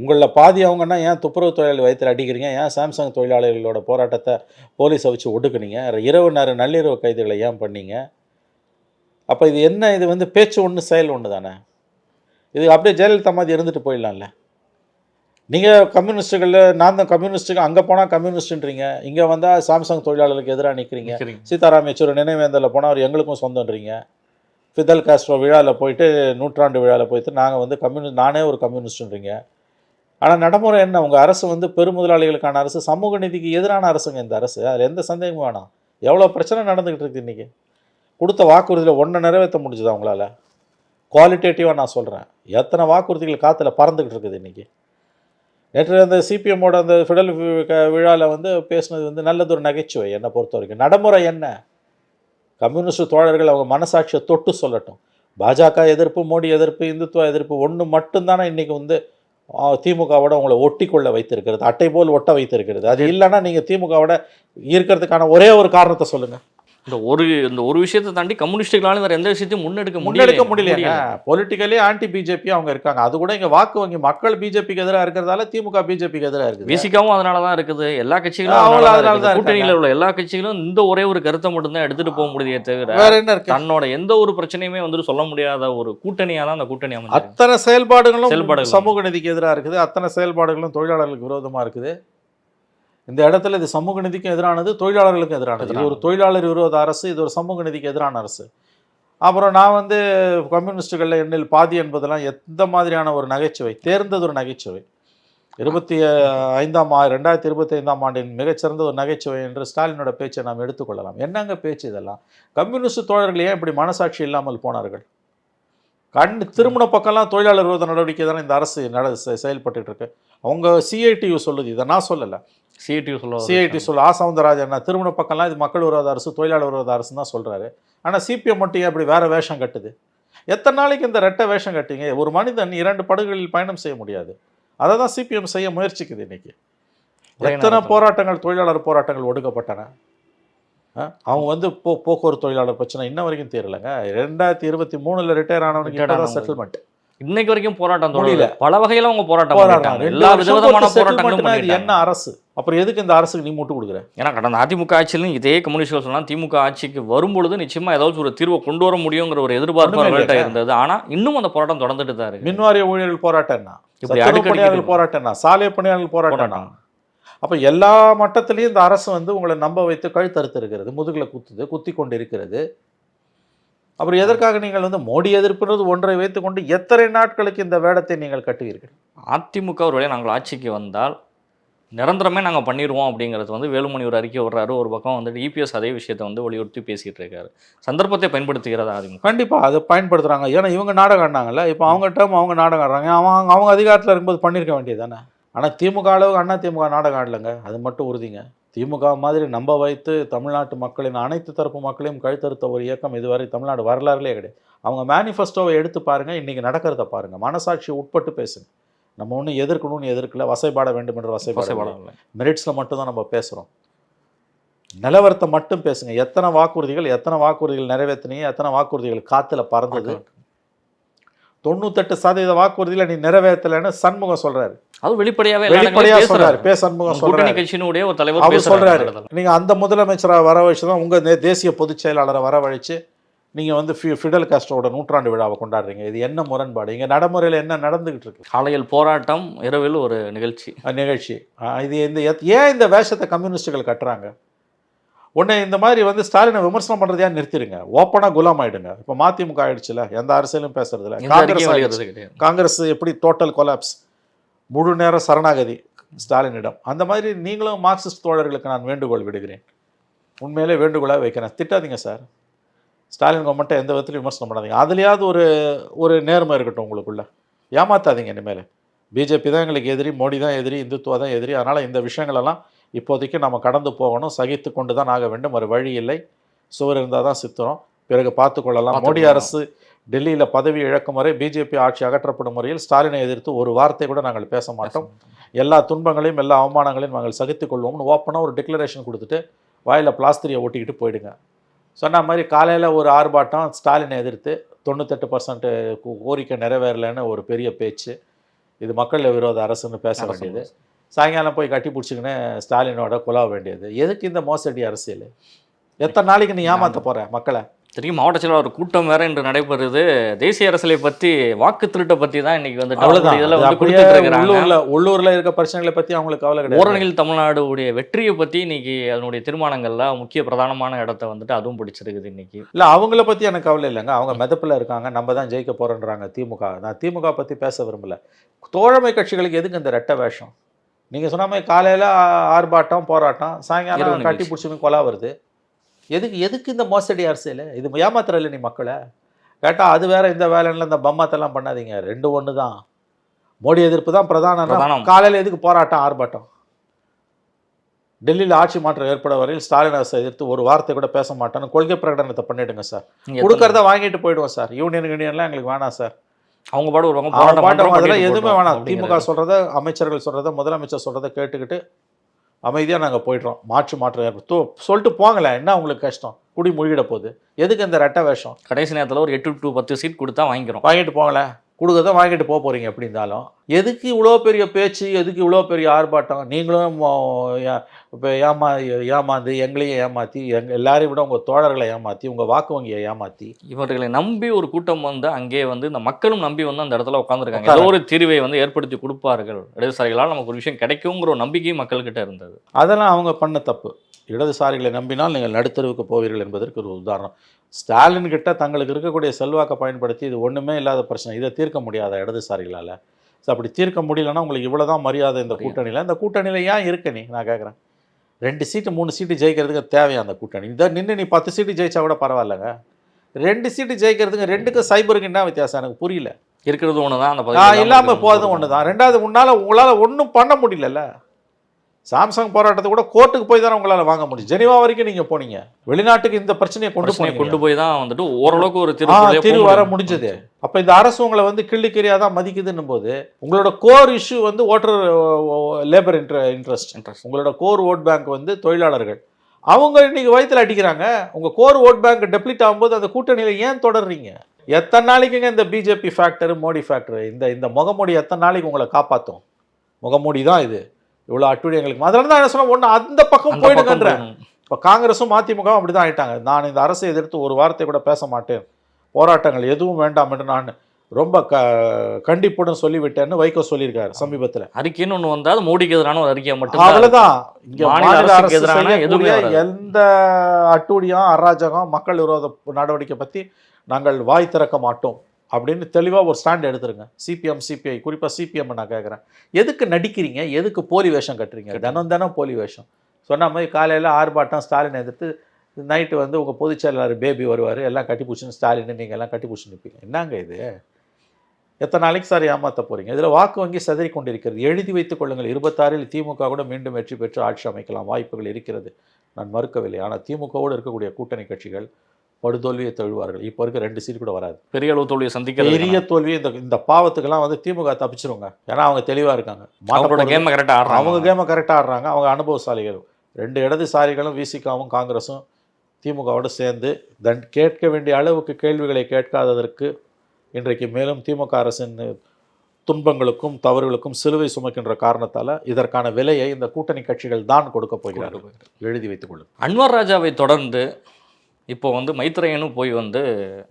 உங்களில் பாதி அவங்கன்னா ஏன் துப்புரவு தொழிலாளி வயிற்றில் அடிக்கிறீங்க? ஏன் சாம்சங் தொழிலாளர்களோட போராட்டத்தை போலீஸை வச்சு ஒடுக்குனீங்க? இரவு நேர நள்ளிரவு கைதுகளை ஏன் பண்ணீங்க? அப்போ இது என்ன? இது வந்து பேச்சு ஒன்று செயல் ஒன்று தானே. இது அப்படியே ஜெயலலிதா மாதிரி இருந்துட்டு போயிடலாம்ல. நீங்கள் கம்யூனிஸ்ட்டுகளில் நான் தான் கம்யூனிஸ்ட்டுக்கு அங்கே போனால் கம்யூனிஸ்ட்டுன்றீங்க இங்கே வந்தால் சாம்சங் தொழிலாளர்களுக்கு எதிராக நிற்கிறீங்க சீதாராம் யெச்சூரி நினைவேந்தலில் போனால் அவர் எங்களுக்கும் சொந்தன்றீங்க. ஃபிதல் காஸ்ட்ரோ விழாவில் போயிட்டு நூற்றாண்டு விழாவில் போயிட்டு நாங்கள் வந்து கம்யூனிஸ்ட் நானே ஒரு கம்யூனிஸ்ட்டுன்றீங்க ஆனால் நடைமுறை என்ன? உங்கள் அரசு வந்து பெருமுதலாளிகளுக்கான அரசு சமூக நீதிக்கு எதிரான அரசுங்க இந்த அரசு. அதில் எந்த சந்தேகமும் வேணாம். எவ்வளோ பிரச்சனை நடந்துக்கிட்டு இருக்குது இன்றைக்கி கொடுத்த வாக்குறுதியில் ஒன்றை நிறைவேற்ற முடிஞ்சுதா உங்களால்? குவாலிட்டேட்டிவாக நான் சொல்கிறேன் எத்தனை வாக்குறுதிகள் காற்றுல பறந்துக்கிட்டு இருக்குது இன்றைக்கி நேற்று அந்த சிபிஎம்மோட அந்த ஃபிடல் விழாவில் வந்து பேசுனது வந்து நல்லதொரு நகைச்சுவை என்னை பொறுத்த வரைக்கும் நடைமுறை என்ன? கம்யூனிஸ்ட் தோழர்கள் அவங்க மனசாட்சியை தொட்டு சொல்லட்டும். பாஜக எதிர்ப்பு மோடி எதிர்ப்பு இந்துத்துவ எதிர்ப்பு ஒன்று மட்டும்தானே இன்னைக்கு வந்து திமுகவோட உங்களை ஒட்டி கொள்ள வைத்திருக்கிறது. அட்டை போல் ஒட்ட வைத்திருக்கிறது. அது இல்லைன்னா நீங்கள் திமுகவோட இருக்கிறதுக்கான ஒரே ஒரு காரணத்தை சொல்லுங்க. இந்த ஒரு இந்த ஒரு விஷயத்தை தாண்டி கம்யூனிஸ்டுகளால வேற எந்த விஷயத்தையும் முன்னெடுக்க முன்னெடுக்க முடியல. பொலிட்டிக்கலி ஆன்டி பிஜேபி அவங்க இருக்காங்க. அது கூட இங்க வாக்கு வங்கி மக்கள் பிஜேபிக்கு எதிராக இருக்கிறதால திமுக பிஜேபிக்கு எதிராக இருக்குது. விசிகாவும் அதனால தான் இருக்குது. எல்லா கட்சிகளும் அதனால தான். கூட்டணியில உள்ள எல்லா கட்சிகளும் இந்த ஒரே ஒரு கருத்தை மட்டும்தான் எடுத்துட்டு போக முடியுதே தவிர வேற என்ன இருக்கு? தன்னோட எந்த ஒரு பிரச்சனையுமே வந்துட்டு சொல்ல முடியாத ஒரு கூட்டணியா தான் அந்த கூட்டணி அமைஞ்சிருக்கு. அத்தனை செயல்பாடுகளும் செயல்பாடுகளும். சமூக நீதிக்கு எதிராக இருக்குது. அத்தனை செயல்பாடுகளும் தொழிலாளர்களுக்கு விரோதமா இருக்குது. இந்த இடத்துல இது சமூக நீதிக்கும் எதிரானது தொழிலாளர்களுக்கும் எதிரானது. இது ஒரு தொழிலாளர் விரோத அரசு இது ஒரு சமூக நீதிக்கு எதிரான அரசு. அப்புறம் நான் வந்து கம்யூனிஸ்டுகளில் எண்ணில் பாதி என்பதெல்லாம் எந்த மாதிரியான ஒரு நகைச்சுவை? தேர்ந்தது ஒரு நகைச்சுவை. இருபத்தி ஐந்தாம் ஆ ரெண்டாயிரத்தி இருபத்தி ஐந்தாம் ஆண்டின் மிகச்சிறந்த ஒரு நகைச்சுவை என்று ஸ்டாலினோட பேச்சை நாம் எடுத்துக்கொள்ளலாம். என்னங்க பேச்சு இதெல்லாம்? கம்யூனிஸ்ட் தோழர்கள் ஏன் இப்படி மனசாட்சி இல்லாமல் போனார்கள்? கண் திருமண பக்கம்லாம் தொழிலாளர் விரோத நடவடிக்கை தானே இந்த அரசு நட செ- செயல்பட்டுட்டு இருக்கு அவங்க சிஐடியு சொல்லுது. இதை நான் சொல்லலை. சிஐடி சொல்ல சிஐடி சொல்ல ஆ. சவுந்தரராஜன் திருமண பக்கம்லாம் இது மக்கள் விரோத அரசு தொழிலாளர் விரோத அரசு தான் சொல்றாரு. ஆனா சிபிஎம் மட்டும் ஏன் இப்படி வேற வேஷம் கட்டுது? எத்தனை நாளைக்கு இந்த ரெட்டை வேஷம் கட்டிங்க? ஒரு மனிதன் இரண்டு படகுகளில் பயணம் செய்ய முடியாது. அதை தான் சிபிஎம் செய்ய முயற்சிக்குது இன்னைக்கு. எத்தனை. போராட்டங்கள் தொழிலாளர் போராட்டங்கள் ஒடுக்கப்பட்டன? அவங்க வந்து போ போக்குவரத்து தொழிலாளர் பிரச்சனை இன்ன வரைக்கும் தீரலைங்க. ரெண்டாயிரத்தி இருபத்தி மூணுல ரிட்டையர் ஆனவனுக்கு. செட்டில்மெண்ட் இன்னைக்கு வரைக்கும் போராட்டம். தொடரல. பல வகையில அவங்க போராட்டம் போராடுறாங்க ரெண்டு எல்லா விதமான போராட்டங்களும் என்ன அரசு? அப்புறம் எதுக்கு இந்த அரசுக்கு நீ முட்டு கொடுக்குற? ஏன்னா கடந்த அதிமுக ஆட்சியிலும் இதே கம்யூனிஸ்ட் சொல்லலாம் திமுக ஆட்சிக்கு வரும்பொழுது நிச்சயமா ஏதாச்சும் ஒரு தீர்வை கொண்டு வர முடியுங்கிற ஒரு எதிர்பார்ப்பு அவர்கள்ட்ட. இருந்தது. ஆனா இன்னும் அந்த போராட்டம் தொடர்ந்துட்டு தான் இருக்கு. மின்வாரிய ஊழியர்கள் போராட்டம் என்ன இப்படி சத்துணவு அடிக்கடி பணியாளர்கள் கேட்கணும். போராட்டம் என்ன சாலை பணியாளர்கள் போராட்டம் என்ன போராட்டம். அப்ப எல்லா மட்டத்திலையும் இந்த அரசு வந்து உங்களை நம்ப வைத்து கழுத்தறுத்து இருக்கிறது முதுகுல குத்துது குத்தி கொண்டு இருக்கிறது அப்புறம் எதற்காக நீங்கள் வந்து மோடி எதிர்ப்புன்றது ஒன்றை வைத்துக்கொண்டு எத்தனை நாட்களுக்கு இந்த வேடத்தை நீங்கள் கட்டுவீர்கள்? அதிமுக ஒரு வேளை நாங்கள் ஆட்சிக்கு வந்தால் நிரந்தரமே நாங்கள் பண்ணிடுவோம் அப்படிங்கிறது வந்து வேலுமணி ஒரு அறிக்கை விடுறாரு. ஒரு பக்கம் வந்துட்டு இபிஎஸ் அதே விஷயத்தை வந்து வலியுறுத்தி பேசிட்டு இருக்காரு. சந்தர்ப்பத்தை பயன்படுத்துகிறதா அதிமுக? கண்டிப்பா அதை பயன்படுத்துறாங்க. ஏன்னா இவங்க நாடகம் ஆடினாங்கல்ல. இப்போ அவங்க டேர்ம் அவங்க நாடகம் ஆடுறாங்க. அவங்க அவங்க அதிகாரத்தில் இருக்கும்போது பண்ணியிருக்க வேண்டியதானே ஆனால் திமுக அளவுக்கு அண்ணா திமுக நாடகம் ஆடலைங்க. அது மட்டும் உறுதிங்க. திமுக மாதிரி நம்ப வைத்து தமிழ்நாட்டு மக்களின் அனைத்து தரப்பு மக்களையும் கழுத்தறுத்த ஒரு இயக்கம் இதுவரை தமிழ்நாடு வரலாறுலே கிடையாது. அவங்க மேனிஃபெஸ்டோவை எடுத்து பாருங்க இன்னைக்கு நடக்கிறத பாருங்க. மனசாட்சி உட்பட்டு பேசுங்க. நம்ம ஒன்றும் எதிர்க்கணும்னு எதிர்க்கல வசைபாட வேண்டும் என்று வசைபாட. மெரிட்ஸில் மட்டும் தான் நம்ம பேசுகிறோம் நிலவரத்தை மட்டும் பேசுங்க. எத்தனை வாக்குறுதிகள் எத்தனை வாக்குறுதிகள் நிறைவேற்றினீங்க எத்தனை வாக்குறுதிகள் காத்துல பறந்தது தொண்ணூத்தெட்டு சதவீத வாக்குறுதிகளை நீ நிறைவேற்றலைன்னு சண்முகம் சொல்றாரு. அது வெளிப்படையாவே வெளிப்படையா சொல்றாரு. பே சண்முகம் சொல்றாரு. கட்சியினுடைய ஒரு தலைவர் அவர் சொல்றாரு. நீங்க அந்த முதலமைச்சரை வரவழைச்சு தான் உங்க தேசிய பொதுச் செயலாளரை வரவழைச்சு நீங்க வந்து ஃபி- ஃபிடல் காஸ்ட்ரோட நூற்றாண்டு விழாவை கொண்டாடுறீங்க. இது என்ன முரண்பாடு? இங்க நடைமுறையில என்ன நடந்துகிட்டு இருக்கு? காலையில் போராட்டம் இரவில் ஒரு நிகழ்ச்சி. நிகழ்ச்சி. இது இந்த ஏன் இந்த வேஷத்தை கம்யூனிஸ்டுகள் கட்டுறாங்க? உடனே இந்த மாதிரி வந்து ஸ்டாலினை விமர்சனம் பண்றது ஏன் நிறுத்திடுங்க ஓப்பனா குலாம் ஆயிடுங்க. இப்போ மதிமுக ஆயிடுச்சுல எந்த அரசியலும் பேசுறது இல்ல இந்த காங்கிரஸ் காங்கிரஸ் எப்படி டோட்டல் கொலாப்ஸ் முழு நேர சரணாகதி ஸ்டாலினிடம். அந்த மாதிரி நீங்களும் மார்க்சிஸ்ட் தோழர்களுக்கு நான் வேண்டுகோள் விடுகிறேன். உண்மையிலே வேண்டுகோளாக வைக்கிறேன். திட்டாதீங்க சார். ஸ்டாலின் கவர்மெண்ட்டை எந்த விதத்திலும் விமர்சனம் பண்ணாதீங்க. அதுலேயாவது ஒரு ஒரு நேர்மை இருக்கட்டும் உங்களுக்குள்ள. ஏமாத்தாதீங்க இனிமேல். பிஜேபி தான் எங்களுக்கு எதிரி மோடி தான் எதிரி இந்துத்துவா தான் எதிரி. அதனால் இந்த விஷயங்களெல்லாம் இப்போதைக்கு நம்ம கடந்து போகணும் சகித்து கொண்டு தான் ஆக வேண்டும். ஒரு வழி இல்லை. சுவர் இருந்தால் தான் சித்திரம் பிறகு பார்த்துக்கொள்ளலாம் மோடி. அரசு டெல்லியில் பதவி இழக்கும் வரை பிஜேபி ஆட்சி அகற்றப்படும் முறையில் ஸ்டாலினை எதிர்த்து ஒரு வார்த்தை கூட நாங்கள் பேச மாட்டோம். எல்லா துன்பங்களையும் எல்லா அவமானங்களையும் நாங்கள் சகித்துக் கொள்வோம்னு ஓப்பனாக ஒரு டிக்ளரேஷன் கொடுத்துட்டு வாயில் பிளாஸ்திரியை ஒட்டிக்கிட்டு போயிடுங்க. சொன்ன மாதிரி காலையில் ஒரு ஆர்ப்பாட்டம் ஸ்டாலினை எதிர்த்து தொண்ணூத்தெட்டு பர்சன்ட் கோரிக்கை நிறைவேறலைன்னு ஒரு பெரிய பேச்சு. இது மக்கள் விரோத அரசுன்னு பேச வேண்டியது. சாயங்காலம் போய் கட்டி பிடிச்சிக்கின்னு ஸ்டாலினோட குலாவ வேண்டியது. எதுக்கு இந்த மோசடி அரசியல்? எத்தனை நாளைக்கு நீ ஏமாத்த போற மக்களை? தெரியும் மாவட்ட செயலாளர் கூட்டம் வேற இன்று நடைபெறுது. தேசிய அரசியலை பத்தி வாக்கு திருட்டை பத்தி தான் இன்னைக்கு இதுல வந்து இருக்காங்க உள்ளூர்ல உள்ளூர்ல இருக்க பிரச்சனைகளை பத்தி அவங்களுக்கு கவலை கிடையாது. ஓரணியில் தமிழ்நாடுடைய வெற்றியை பத்தி இன்னைக்கு அதனுடைய தீர்மானங்கள்ல முக்கிய பிரதானமான இடத்த வந்துட்டு அதுவும் பிடிச்சிருக்குது இன்னைக்கு. இல்ல அவங்கள பத்தி எனக்கு கவலை இல்லைங்க. அவங்க மெதப்பில் இருக்காங்க. நம்ம தான் ஜெயிக்க போறோன்றாங்க திமுக. நான் திமுக பத்தி பேச விரும்பல. தோழமை கட்சிகளுக்கு எதுக்கு இந்த ரெட்டை வேஷம்? நீங்க சொன்ன மாதிரி காலையில ஆர்ப்பாட்டம் போராட்டம் சாயங்காலம். கட்டி பிடிச்சின்னு கொலா வருது. எதுக்கு எதுக்கு இந்த மோசடி அரசியல்? இது ஏமாத்துற இல்லை நீ மக்களை. கேட்டா அது வேற இந்த வேலைன்னு இந்த பம்மாத்தெல்லாம் பண்ணாதீங்க. ரெண்டு ஒன்று தான். மோடி எதிர்ப்பு தான் பிரதானம். காலையில எதுக்கு போராட்டம் ஆர்ப்பாட்டம்? டெல்லியில் ஆட்சி மாற்றம் ஏற்பட வரையில் ஸ்டாலின் அரசை எதிர்த்து ஒரு வார்த்தை கூட பேச மாட்டேன்னு கொள்கை பிரகடனத்தை பண்ணிடுங்க சார். கொடுக்கறத வாங்கிட்டு போயிடுவோம் சார். யூனியன் யூனியன்லாம் எங்களுக்கு வேணாம் சார். அவங்க பாடு போராட்டம் பண்றோம், அதெல்லாம் எதுவுமே வேணாம். திமுக. சொல்றத அமைச்சர்கள் சொல்றத முதலமைச்சர் சொல்றத கேட்டுக்கிட்டு அமைதியா நாங்க போயிடுறோம். மாற்று மாற்றம் ஏற்படும் தோ- சொல்லிட்டு போங்களேன். என்ன உங்களுக்கு கஷ்டம்? குடி முழுகிட போகுது. எதுக்கு இந்த ரெட்டை வேஷம்? கடைசி நேரத்துல ஒரு எட்டு டு பத்து சீட் கொடுத்தா வாங்கிக்கிறோம். வாங்கிட்டு போங்களேன். கொடுக்கறத வாங்கிட்டு போக போறீங்க எப்படி இருந்தாலும் எதுக்கு இவ்வளோ பெரிய பேச்சு? எதுக்கு இவ்வளோ பெரிய ஆர்ப்பாட்டம்? நீங்களும் இப்போ ஏமா ஏமாந்து எங்களையும் ஏமாற்றி எங்க எல்லாரையும் விட உங்கள் தோழர்களை ஏமாற்றி உங்கள் வாக்கு வங்கியை ஏமாற்றி இவர்களை நம்பி ஒரு கூட்டம் வந்து அங்கே வந்து இந்த மக்களும் நம்பி வந்து அந்த இடத்துல உட்காந்துருக்காங்க. ஏதோ ஒரு தீர்வை வந்து ஏற்படுத்தி கொடுப்பார்கள். இடதுசாரிகளால் நமக்கு ஒரு விஷயம் கிடைக்குங்கிற ஒரு நம்பிக்கையும் மக்கள்கிட்ட இருந்தது. அதெல்லாம் அவங்க பண்ண தப்பு. இடதுசாரிகளை நம்பினால் நீங்கள் நடுத்தருவுக்கு போவீர்கள் என்பதற்கு ஒரு உதாரணம். ஸ்டாலின் கிட்ட தங்களுக்கு இருக்கக்கூடிய செல்வாக்கை பயன்படுத்தி இது ஒன்றுமே இல்லாத பிரச்சனை. இதை தீர்க்க முடியாத இடதுசாரிகளால்? ஸோ அப்படி தீர்க்க முடியலன்னா உங்களுக்கு இவ்வளவுதான் மரியாதை இந்த. கூட்டணியில். இந்த கூட்டணியில் ஏன் இருக்க நீ? நான் கேட்குறேன் ரெண்டு சீட்டு மூணு சீட்டு ஜெயிக்கிறதுக்கு தேவையா அந்த கூட்டணி? இந்த நின்று நீ பத்து சீட்டு ஜெயிச்சா கூட பரவாயில்லைங்க. ரெண்டு சீட்டு ஜெயிக்கிறதுக்கு ரெண்டுக்கும் சைபருக்கு என்ன வித்தியாசம்? எனக்கு புரியல. இருக்கிறது ஒன்று தான் அந்த இல்லாமல் போகிறது ஒன்று தான் ரெண்டாவது உன்னால் உங்களால் ஒன்றும் பண்ண முடியலல்ல. சாம்சங் போராட்டத்தை கூட கோர்ட்டுக்கு போய் தானே உங்களால் வாங்க முடியும். ஜெனிவா வரைக்கும் நீங்கள் போனீங்க. வெளிநாட்டுக்கு இந்த பிரச்சனையை கொண்டு போய் கொண்டு போய் தான் வந்துட்டு ஓரளவுக்கு ஒரு போக தீர்வு வர. முடிஞ்சது. அப்போ இந்த அரசு உங்களை வந்து கிள்ளிக்கிரியாக தான் மதிக்குதுன்னும் போது உங்களோட கோர் இஷ்யூ வந்து voter labour inter interest Interest. உங்களோட கோர் ஓட் பேங்க் வந்து தொழிலாளர்கள். அவங்க இன்னைக்கு வயித்துல அடிக்கிறாங்க. உங்க கோர் ஓட் பேங்க் டெப்ளிட் ஆகும்போது அந்த கூட்டணியில ஏன் தொடர்றீங்க? எத்தனை நாளைக்குங்க இந்த பிஜேபி ஃபேக்டர் மோடி ஃபேக்டர் இந்த இந்த முகமூடி எத்தனை நாளைக்கு உங்களை காப்பாற்றும் முகமூடி தான் இது. இவ்வளோ அட்டுடி எங்களுக்கு. அதனால தான் என்ன சொல்ல ஒன்று அந்த பக்கம் போயிடுங்கன்றேன். இப்போ காங்கிரஸும் மதிமுகவும் அப்படி தான் ஆயிட்டாங்க. நான் இந்த அரசை எதிர்த்து ஒரு வார்த்தை கூட பேச மாட்டேன். போராட்டங்கள் எதுவும் வேண்டாம் என்று நான் ரொம்ப க கண்டிப்புடன் சொல்லிவிட்டேன்னு வைகோ சொல்லியிருக்காரு சமீபத்தில். அறிக்கைன்னு ஒண்ணு வந்தா அது மோடிக்கு எதிரான ஒரு அறிக்கையை மட்டும் அவ்வளவுதான். இங்க மாநில அரசுக்கு அரசு எதிரான. எந்த அட்டூழியம் அராஜகம் மக்கள் விரோத நடவடிக்கை பத்தி நாங்கள் வாய் திறக்க மாட்டோம். அப்படின்னு தெளிவா ஒரு ஸ்டாண்ட் எடுத்துருங்க. சிபிஎம் சிபிஐ குறிப்பா சிபிஎம் நான் கேட்குறேன் எதுக்கு நடிக்கிறீங்க? எதுக்கு போலி வேஷம் கட்டுறீங்க? தினம் தினம் போலி வேஷம். சொன்ன மாதிரி காலையில ஆர்ப்பாட்டம் ஸ்டாலின் எதிர்த்து நைட்டு வந்து உங்க பொதுச் செயலாளர் பேபி வருவார். எல்லாம் கட்டி பிடிச்சின்னு ஸ்டாலின் நீங்க எல்லாம் கட்டி பிடிச்சி நிற்பீங்க என்னங்க இது? எத்தனை நாளைக்கு சார் ஏமாத்த போறீங்க? இதுல வாக்கு வங்கி செதறி கொண்டிருக்கிறது எழுதி வைத்துக் கொள்ளுங்கள். இருபத்தாறில் திமுக கூட மீண்டும் வெற்றி பெற்று ஆட்சி அமைக்கலாம். வாய்ப்புகள் இருக்கிறது. நான் மறுக்கவில்லை. ஆனால் திமுகவோடு இருக்கக்கூடிய கூட்டணி கட்சிகள் படுதோல்வியை தழுவார்கள். இப்போ இருக்க ரெண்டு சீட் கூட வராது. பெரிய அளவு தோல்வியை சந்திக்கிறது பெரிய தோல்வி இந்த இந்த பாவத்துக்கெல்லாம் வந்து திமுக தப்பிச்சிருங்க. ஏன்னா அவங்க தெளிவா இருக்காங்க. அவங்களோட கேமை கரெக்டாக அவங்க ஆடுறாங்க. கேமை கரெக்டாக ஆடுறாங்க. அவங்க அனுபவசாலிகள். ரெண்டு இடதுசாரிகளும் விசிகாவும் காங்கிரஸும் திமுகவோடு சேர்ந்து தன் கேட்க வேண்டிய அளவுக்கு கேள்விகளை கேட்காததற்கு இன்றைக்கு மேலும் திமுக அரசின் துன்பங்களுக்கும் தவறுகளுக்கும் சிலுவை சுமக்கின்ற காரணத்தால் இதற்கான விலையை இந்த கூட்டணி கட்சிகள் தான் கொடுக்க போகிறார்கள். எழுதி வைத்துக் கொள்ளுங்கள். அன்வர் ராஜாவை தொடர்ந்து இப்போ வந்து மைத்ரேயனும் போய் வந்து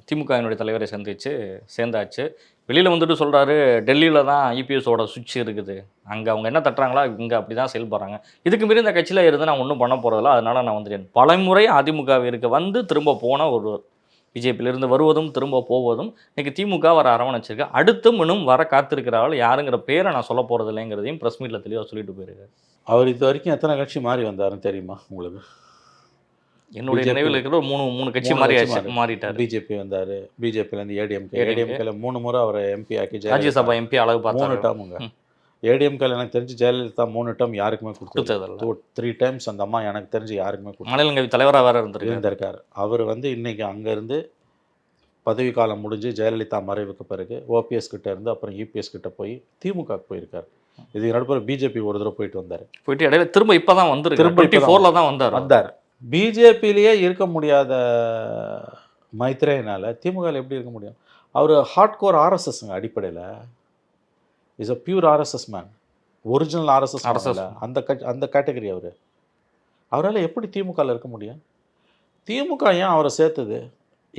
திமுகவினுடைய தலைவரை சந்திச்சு சேர்ந்தாச்சு. வெளியில் வந்துட்டு சொல்கிறாரு டெல்லியில் தான் ஐபிஎஸோட சுவிட்ச் இருக்குது. அங்கே அவங்க என்ன தட்டுறாங்களோ இங்கே அப்படி தான் செயல்படுறாங்க இதுக்கு மீறி இந்த கட்சியில் இருந்து நான் ஒன்றும் பண்ண போகிறதில்ல அதனால் நான் வந்துட்டேன் பலமுறை அதிமுகவிற்கு வந்து திரும்ப போன ஒரு பிஜேபியிலிருந்து வருவதும் திரும்ப போவதும் இன்றைக்கி திமுக வர அரவணைச்சிருக்கு. அடுத்தும் இன்னும் வர காத்திருக்கிறாள் யாருங்கிற பேரை நான் சொல்ல போகிறது இல்லைங்கிறதையும் ப்ரெஸ் மீட்டில் தெளிவாக சொல்லிட்டு போயிருக்காரு. அவர் இது வரைக்கும் எத்தனை கட்சி மாறி வந்தாருன்னு தெரியுமா உங்களுக்கு? என்னுடைய நினைவில் இருக்கிற ஒரு மூணு மூணு கட்சி மாறி மாறிட்டாரு. பிஜேபி வந்தார். பிஜேபியிலேருந்து ஏடிஎம்கே. ஏடிஎம்கேல மூணு முறை அவரை எம்பி ஆக்கி ராஜ்யசபா எம்பி அளவு மூணு டேர்முங்க ஏடிஎம்கேல எனக்கு தெரிஞ்சு ஜெயலலிதா மூணு டேர்ம் யாருக்குமே கொடுத்தது கொடுத்ததில்ல த்ரீ டைம்ஸ் அந்த அம்மா எனக்கு தெரிஞ்சு யாருக்குமே கொடுத்தது மாநிலங்களவை தலைவராக வேற இருந்திருக்கு இருந்திருக்காரு. அவர் வந்து இன்னைக்கு அங்கேருந்து பதவி காலம் முடிஞ்சு ஜெயலலிதா மறைவுக்கு பிறகு ஓபிஎஸ் கிட்ட இருந்து அப்புறம் யூபிஎஸ் கிட்ட போய் திமுக போயிருக்காரு. இது நடுப்புற பிஜேபி ஒரு தடவை போயிட்டு வந்தார். போயிட்டு இடையில திரும்ப இப்பதான் வந்திருக்கு திரும்ப ஃபோர்ல தான் வந்தார்? வந்தார். பிஜேபியிலேயே இருக்க முடியாத மைத்ரேயனால திமுகவில் எப்படி இருக்க முடியும்? அவர் ஹார்ட் கோர் ஆர்எஸ்எஸ்ங்க அடிப்படையில். Is a pure RSS man original RSS RSS. அந்த கட் அந்த கேட்டகரி அவர். அவரால் எப்படி திமுகவில் இருக்க முடியும்? திமுக ஏன் அவரை சேர்த்தது?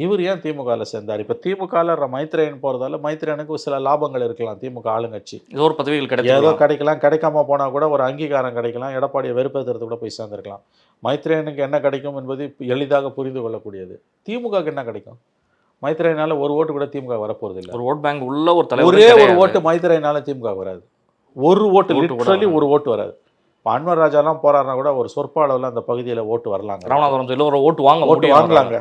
இவர் ஏன் திமுகவில் சேர்ந்தார்? இப்போ திமுகவில் மைத்ரேயன் போகிறதால மைத்ரேயனுக்கு சில லாபங்கள் இருக்கலாம் திமுக ஆளுங்கட்சி. ஏதோ ஒரு பதவிகள் ஏதோ கிடையாது கிடைக்கலாம். கிடைக்காம போனா கூட ஒரு அங்கீகாரம் கிடைக்கலாம். எடப்பாடியை வெறுப்பேற்றுறது கூட போய் சேர்ந்திருக்கலாம். மைத்ரேயனுக்கு என்ன கிடைக்கும் என்பது எளிதாக புரிந்து கொள்ளக்கூடியது. திமுகவுக்கு என்ன கிடைக்கும்? மைத்ரேயனால ஒரு ஓட்டு கூட திமுக வரப்போறது இல்லை ஒரு ஓட் பேங்க் உள்ள ஒரு தலைவர் ஒரே ஒரு. ஓட்டு மைத்ரேயனால திமுக வராது. ஒரு ஓட்டு வராது. ஒரு ஓட்டு வராது. இப்போ அன்வர் ராஜாலாம் போறாருனா கூட ஒரு சொற்ப அளவில் அந்த பகுதியில் ஓட்டு வரலாங்க. ராமநாதபுரம் தொகுதியில ஒரு ஓட்டு வாங்க ஓட்டு வாங்கலாங்க.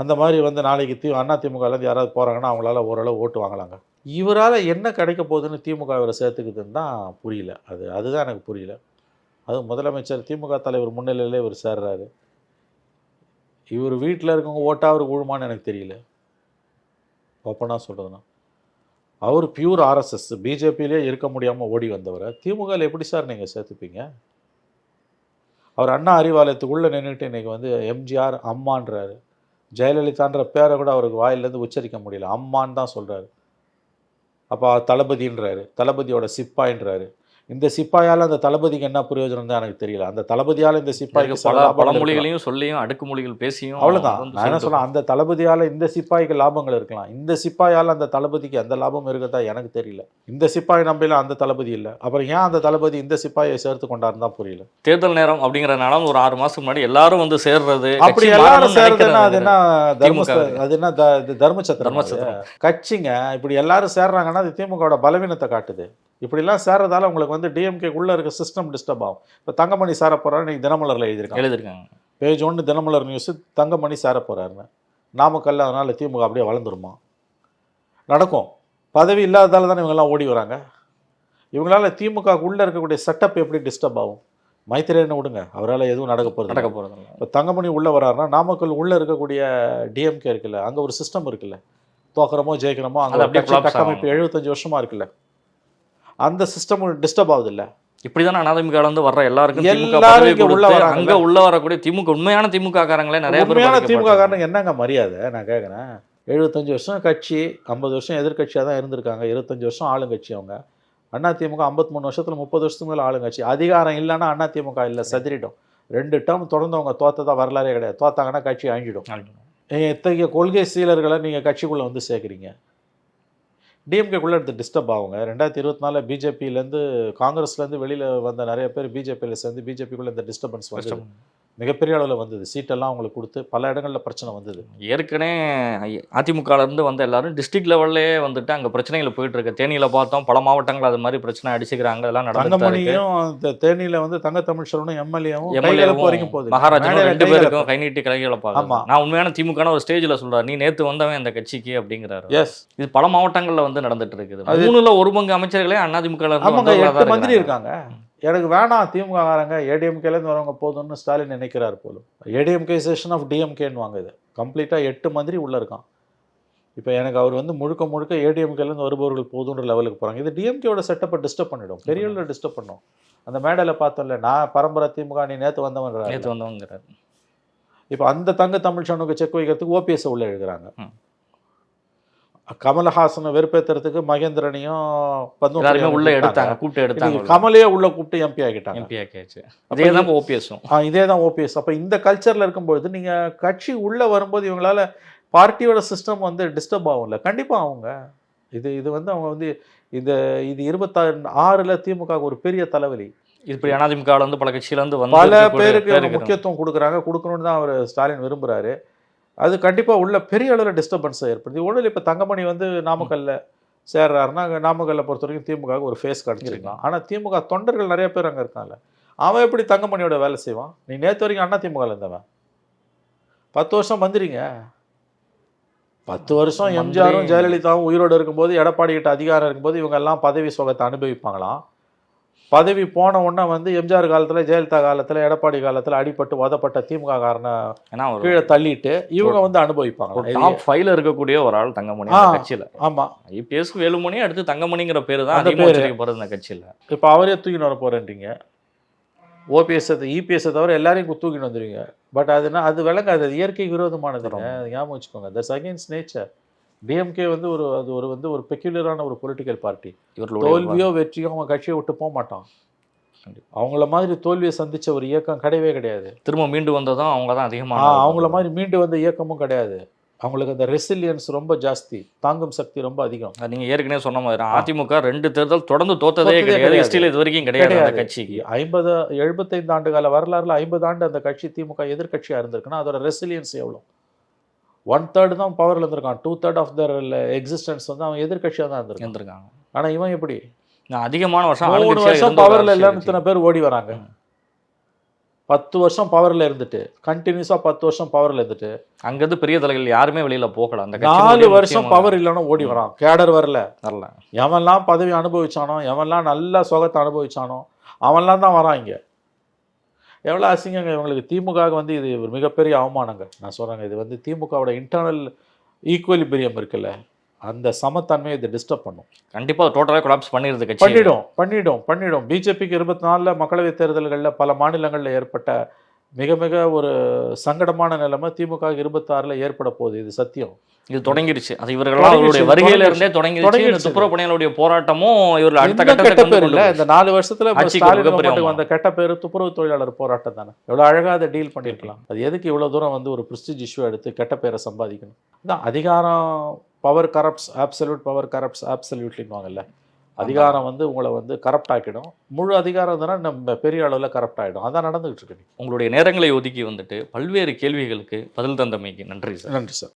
அந்த மாதிரி வந்து நாளைக்கு தி அண்ணா திமுகலேருந்து யாராவது போகிறாங்கன்னா அவங்களால ஓரளவு ஓட்டு வாங்கலாங்க. இவரால் என்ன கிடைக்க போகுதுன்னு திமுக இவரை சேர்த்துக்குதுன்னு தான் புரியல. அது அதுதான் எனக்கு புரியல. அது முதலமைச்சர் திமுக தலைவர் முன்னிலையிலே இவர் சேர்றாரு. இவர் வீட்டில் இருக்கவங்க ஓட்டா அவருக்கு ஊழுமான்னு எனக்கு தெரியல. ஓப்பனாக சொல்கிறதுனா அவர் பியூர் ஆர்எஸ்எஸ் பிஜேபியிலே இருக்க முடியாமல் ஓடி வந்தவரை. திமுகவில் எப்படி சார் நீங்கள் சேர்த்துப்பீங்க? அவர் அண்ணா அறிவாலயத்துக்குள்ளே நின்றுட்டு இன்னைக்கு வந்து எம்ஜிஆர் அம்மான்றாரு. ஜெயலலிதான்ற பேரை கூட அவருக்கு வாயிலேருந்து உச்சரிக்க முடியல. அம்மான்னு தான் சொல்கிறாரு அப்போ தளபதின்றாரு. தளபதியோட சிப்பாயின்றாரு. இந்த சிப்பாயால அந்த தளபதிக்கு என்ன பிரயோஜனம் தான் எனக்கு தெரியல. அந்த தளபதியால இந்த சிப்பாய்க்கு பல இருக்கலாம். பழமொழிகளையும் சொல்லியும் அடுக்குமொழிகள் பேசியும் அவ்வளவுதான். வந்து நான் என்ன சொல்றேன். அந்த தளபதியால இந்த சிப்பாய்க்கு லாபங்கள் இருக்கலாம். இந்த சிப்பாயால அந்த தளபதிக்கு எந்த லாபம் இருக்கதா எனக்கு தெரியல. இந்த சிப்பாய் நம்பல அந்த தளபதி இல்ல. அப்புறம் ஏன் அந்த தளபதி இந்த சிப்பாயை சேர்த்து கொண்டாருன்னு தான் புரியல. தேர்தல் நேரம் அப்படிங்கறதுனால ஒரு ஆறு மாசத்துக்கு முன்னாடி எல்லாரும் வந்து சேர்றது அப்படி எல்லாரும் சேர்றதுன்னா அது என்ன தர்ம அது என்ன தர்மச்சத்திரம் தர்மச்சத்திரம். கட்சிங்க இப்படி எல்லாரும் சேர்றாங்கன்னா அது திமுகவோட பலவீனத்தை காட்டுது. இப்படிலாம் சேர்றதால உங்களுக்கு வந்து டிஎம்கே உள்ள இருக்க சிஸ்டம் டிஸ்டர்ப் ஆகும். இப்போ தங்கமணி சேர போறாரு இன்னைக்கு தினமலர்ல எழுதியிருக்காங்க. எழுதிருக்காங்க பேஜ் ஒன்று தினமலர் நியூஸ் தங்கமணி சேர போறாருன்னு நாமக்கல்ல அதனால திமுக அப்படியே வளர்ந்துருமா? நடக்கும். பதவி இல்லாததால தானே இவங்கெல்லாம் ஓடி வராங்க? இவங்களால திமுக உள்ள இருக்கக்கூடிய செட்டப் எப்படி டிஸ்டர்ப் ஆகும்? மைத்திரேன்னு விடுங்க. அவரால் எதுவும் நடக்க போகிறது நடக்க இல்ல. இப்போ தங்கமணி உள்ளே வராருன்னா நாமக்கல் உள்ளே இருக்கக்கூடிய டிஎம்கே இருக்குல்ல அங்கே ஒரு சிஸ்டம் இருக்குல்ல. தோக்குறமோ ஜெயிக்கிறோமோ அங்கே கட்டமைப்பு எழுபத்தஞ்சு வருஷமா இருக்குல்ல. அந்த சிஸ்டம் டிஸ்டர்ப் ஆகுது இல்ல இப்படிதானே அதிமுக ல இருந்து வர்ற? எல்லாருக்கும் இங்க உள்ள வராங்கல்ல. அங்க உள்ள வரக்கூடிய திமுக உண்மையான திமுக காரங்களே நிறைய உண்மையான திமுக. காரனுக்கு என்னங்க மரியாதை? நான் கேட்குறேன் எழுபத்தஞ்சு வருஷம் கட்சி ஐம்பது வருஷம் எதிர்க்கட்சியாக தான் இருந்திருக்காங்க. இருபத்தஞ்சு வருஷம் ஆளுங்கட்சி அவங்க. அண்ணா திமுக ஐம்பத்தி மூணு வருஷத்துல முப்பது வருஷத்துக்கு மேலே ஆளுங்கட்சி. அதிகாரம் இல்லைன்னா அண்ணா திமுக இல்லை செதறிடும். ரெண்டு டேர்ம் தொடர்ந்து அவங்க தோத்ததா வரலாறே கிடையாது. தோத்தாங்கன்னா கட்சி அழிஞ்சிடும். இத்தகைய கொள்கை சீலர்களை நீங்கள் கட்சிக்குள்ளே வந்து சேர்க்குறீங்க? டிஎம்கேக்குள்ளே எடுத்து டிஸ்டர்ப் ஆகுங்க. ரெண்டாயிரத்தி இருபத்தி நாலில் பிஜேபியிலேருந்து காங்கிரஸ்லேருந்து வெளியில் வந்த நிறைய பேர் பிஜேபியில் சேர்ந்து பிஜேபிக்குள்ளே இந்த டிஸ்டர்பன்ஸ் வந்து மிகப்பெரிய அளவில் வந்தது. சீட்டெல்லாம் அவங்களுக்கு கொடுத்து பல இடங்களில் பிரச்சனை வந்தது. ஏற்கனவே அதிமுக ல இருந்து வந்த எல்லாரும் டிஸ்ட்ரிக்ட் லெவல்லே வந்துட்டு அங்க பிரச்சனைகள் போயிட்டு இருக்கு தேனியில பார்த்தோம் பல மாவட்டங்கள் அது மாதிரி பிரச்சனை அடிச்சுக்கிறாங்க. அதெல்லாம் இந்த தேனியில் வந்து தங்க தமிழ்ச்செல்வனும் எம்எல்ஏவும் எம்எல்ஏ வரைக்கும் போகுது. மகாராஜனும் ரெண்டு. பேருக்கும் கை நீட்டி கலைகளை. பார்க்கலாம் நான் உண்மையான திமுக ஒரு ஸ்டேஜ்ல சொல்றாரு நீ நேத்து வந்தவன் இந்த கட்சிக்கு அப்படிங்கிறாரு. எஸ் இது பல மாவட்டங்கள்ல வந்து நடந்துட்டு இருக்குது. மூணுல ஒரு பங்கு அமைச்சர்களே அதிமுக தான் மந்திரி இருக்காங்க. எனக்கு வேணாம் திமுக காரங்க ஏடிஎம்கேலேருந்து வரவங்க போதும்னு ஸ்டாலின் நினைக்கிறார் போலும் ஏடிஎம்கேசேஷன் ஆஃப் டிஎம்கேன்னு வாங்க இது. கம்ப்ளீட்டாக எட்டு மந்திரி உள்ள இருக்கான். இப்போ எனக்கு அவர் வந்து முழுக்க முழுக்க ஏடிஎம்கேலேருந்து வருபவர்கள் போதுன்ற லெவலுக்கு போகிறாங்க இது டிஎம்கேவோட செட்டப்பை டிஸ்டர்ப் பண்ணிடும். பெரிய அளவில் டிஸ்டர்ப் பண்ணும். அந்த மேடையில் பார்த்தோம்ல நான் பரம்பரை திமுக நீ நேற்று வந்தவன் நேத்து வந்தவங்கிறாரு. இப்போ அந்த தங்க தமிழ்ச்சனுக்கு செக் வைக்கிறதுக்கு ஓபிஎஸ் உள்ள எழுதுறாங்க. கமலஹாசனை வெறுப்பேத்துறதுக்கு மகேந்திரனையும் எல்லாருமே உள்ள. எடுத்தாங்க கூப்பிட்டு எடுத்தாங்க கமலையே உள்ள கூப்பிட்டு எம்பி ஆகிட்டாங்க. எம்பி ஆக்கியாச்சு. அதே தான் ஓபிஎஸும் ஆ இதே தான் ஓபிஎஸ் அப்போ இந்த கல்ச்சரில் இருக்கும்பொழுது நீங்கள் கட்சி உள்ளே வரும்போது இவங்களால பார்ட்டியோட சிஸ்டம் வந்து டிஸ்டர்ப் ஆகும்ல. கண்டிப்பாக ஆகுங்க இது இது வந்து அவங்க வந்து இந்த இது இருபத்தாறு ஆறில் திமுக ஒரு பெரிய தலைவலி. இப்படி அதிமுக ல இருந்து பல கட்சியில இருந்து வந்து பல பேருக்கு முக்கியத்துவம் கொடுக்குறாங்க. கொடுக்கணும்னு தான் அவர் ஸ்டாலின் விரும்புகிறாரு அது கண்டிப்பாக உள்ள பெரிய அளவில் டிஸ்டர்பன்ஸை ஏற்படுத்தி. ஒன்றும் இப்போ தங்கமணி வந்து நாமக்கல்ல சேர்றாருன்னா அங்க நாமக்கல்லை பொறுத்த வரைக்கும் திமுக ஒரு ஃபேஸ் கிடச்சிருக்கான் ஆனால் திமுக தொண்டர்கள் நிறைய பேர் அங்கே இருக்காங்கல்ல அவன் எப்படி தங்கமணியோட வேலை செய்வான்? நீ நேற்று வரைக்கும் அண்ணா திமுகவில் இருந்தவன். பத்து வருஷம் வந்துறீங்க பத்து வருஷம் எம்ஜிஆரும் ஜெயலலிதாவும் உயிரோடு இருக்கும்போது எடப்பாடி கிட்ட அதிகாரம் இருக்கும்போது இவங்க எல்லாம் பதவி சுகத்தை அனுபவிப்பாங்களாம். பதவி போன உடனே வந்து எம்ஜிஆர் காலத்துல ஜெயலலிதா காலத்துல எடப்பாடி காலத்துல அடிபட்டு உதப்பட்ட திமுக காரனை கீழே தள்ளிட்டு இவங்க வந்து அனுபவிப்பாங்க டாப் ஃபைவ்ல இருக்கக்கூடிய ஒரு ஆள் தங்கமணி கட்சியில. ஆமா. ஐபிஎஸ் வேலுமணி அடுத்து தங்கமணிங்கிற பேரு தான் அந்த பேரு. வச்சிருக்கப்படுறது இந்த கட்சியில. இப்போ அவரே தூக்கின்னு வர போறேன்றீங்க. ஓபிஎஸ் இபிஎஸ் தவிர எல்லாரையும் தூக்கின்னு வந்துருவீங்க. பட் அதுனா அது விளங்காது. அது இயற்கை விரோதமானதுங்க அது ஞாபகம் வச்சுக்கோங்க. தட்ஸ் அகேன்ஸ்ட் நேச்சர் டிஎம்கே வந்து ஒரு அது ஒரு வந்து ஒரு பெக்யூலரான ஒரு பொலிட்டிக்கல் பார்ட்டி இவர்களுடைய தோல்வியோ வெற்றியோ அவங்க கட்சியை விட்டு போக மாட்டான். அவங்கள மாதிரி தோல்வியை சந்திச்ச ஒரு இயக்கம் கிடையவே கிடையாது. திரும்ப மீண்டு வந்ததும் அவங்க தான் அதிகமாக அவங்கள மாதிரி மீண்டு வந்த இயக்கமும் கிடையாது. அவங்களுக்கு அந்த ரெசிலியன்ஸ் ரொம்ப ஜாஸ்தி தாங்கும் சக்தி ரொம்ப அதிகம். நீங்க ஏற்கனவே சொன்ன மாதிரி அதிமுக ரெண்டு தேர்தல் தொடர்ந்து தோத்ததே கிடையாது. ஹிஸ்டரியில் இது வரைக்கும் கிடையாது அந்த. கட்சிக்கு ஐம்பது எழுபத்தைந்து ஆண்டு கால வரலாறுல ஐம்பது ஆண்டு அந்த கட்சி திமுக எதிர்க்கட்சியா இருந்திருக்குன்னா அதோட ரெசிலியன்ஸ் எவ்வளோ ஒன் தேர்ட் தான் பவர்ல இருந்திருக்கான். Two third of their existence வந்து அவன் எதிர்க்கட்சியா தான் இருந்திருக்கான். இருந்திருக்காங்க. ஆனா இவன் எப்படி? நான் அதிகமான வருஷம் மூணு வருஷம் பவர்ல இல்லைன்னு. இத்தனை பேர் ஓடி வராங்க. பத்து வருஷம் பவர்ல இருந்துட்டு கண்டினியூஸா பத்து வருஷம் பவர்ல இருந்துட்டு அங்கிருந்து பெரிய தலைகள் யாருமே வெளியில போகல. அந்த நாலு வருஷம் பவர் இல்லைன்னா ஓடி வரான். கேடர் வரல. வரல. எவன்லாம் பதவி அனுபவிச்சானோ எவன்லாம் நல்ல சுகத்தை அனுபவிச்சானோ அவன்லாம் தான் வரான் இங்க. எவ்வளோ அசிங்கங்க இவங்களுக்கு. திமுக வந்து இது ஒரு மிகப்பெரிய அவமானங்க நான் சொல்றேங்க இது வந்து திமுகவோட இன்டர்னல் ஈக்குவலிபிரியம் இருக்குல்ல அந்த சமத்தன்மையை இது டிஸ்டர்ப் பண்ணும். கண்டிப்பா டோட்டலாக கொலாப்ஸ் பண்ணிடுது கட்சி பண்ணிடும் பண்ணிடும் பண்ணிடும். பிஜேபிக்கு இருபத்தி நாலில் மக்களவைத் தேர்தல்களில் பல மாநிலங்களில் ஏற்பட்ட மிக மிக ஒரு சங்கடமான நிலைமை திமுக இருபத்தாறுல ஏற்பட போகுது. இது சத்தியம். இது தொடங்கிருச்சு. அது இவர்கள்லாம் அவருடைய வருகையில இருந்தே தொடங்கிருச்சு. துப்புரவு பணியாளருடைய போராட்டமும் இவர்கள் அடுத்த கெட்ட பேர் இல்ல. இந்த நாலு வருஷத்துல ஆட்சிக்கு. வந்த கெட்ட பேரு துப்புரவு தொழிலாளர் போராட்டம் தானே? எவ்வளவு அழகா அதை டீல் பண்ணிருக்கலாம் அது எதுக்கு இவ்வளவு தூரம் வந்து ஒரு பிரிஸ்டிஜ் இஷ்யூ எடுத்து கெட்ட பேரை சம்பாதிக்கணும்? அதான் அதிகாரம் power corrupts absolute power corrupts ஆப்சல்யூட்லின்வாங்கல்ல அதிகாரம் வந்து உங்களை வந்து கரப்ட் ஆக்கிடும். முழு அதிகாரம் இருந்ததுன்னா நம்ம பெரிய அளவுல கரப்ட் ஆயிடும். அதான் நடந்துகிட்டு இருக்கு உங்களுடைய நேரங்களை ஒதுக்கி வந்துட்டு பல்வேறு கேள்விகளுக்கு பதில் தந்தமைக்கு நன்றி சார். நன்றி சார்.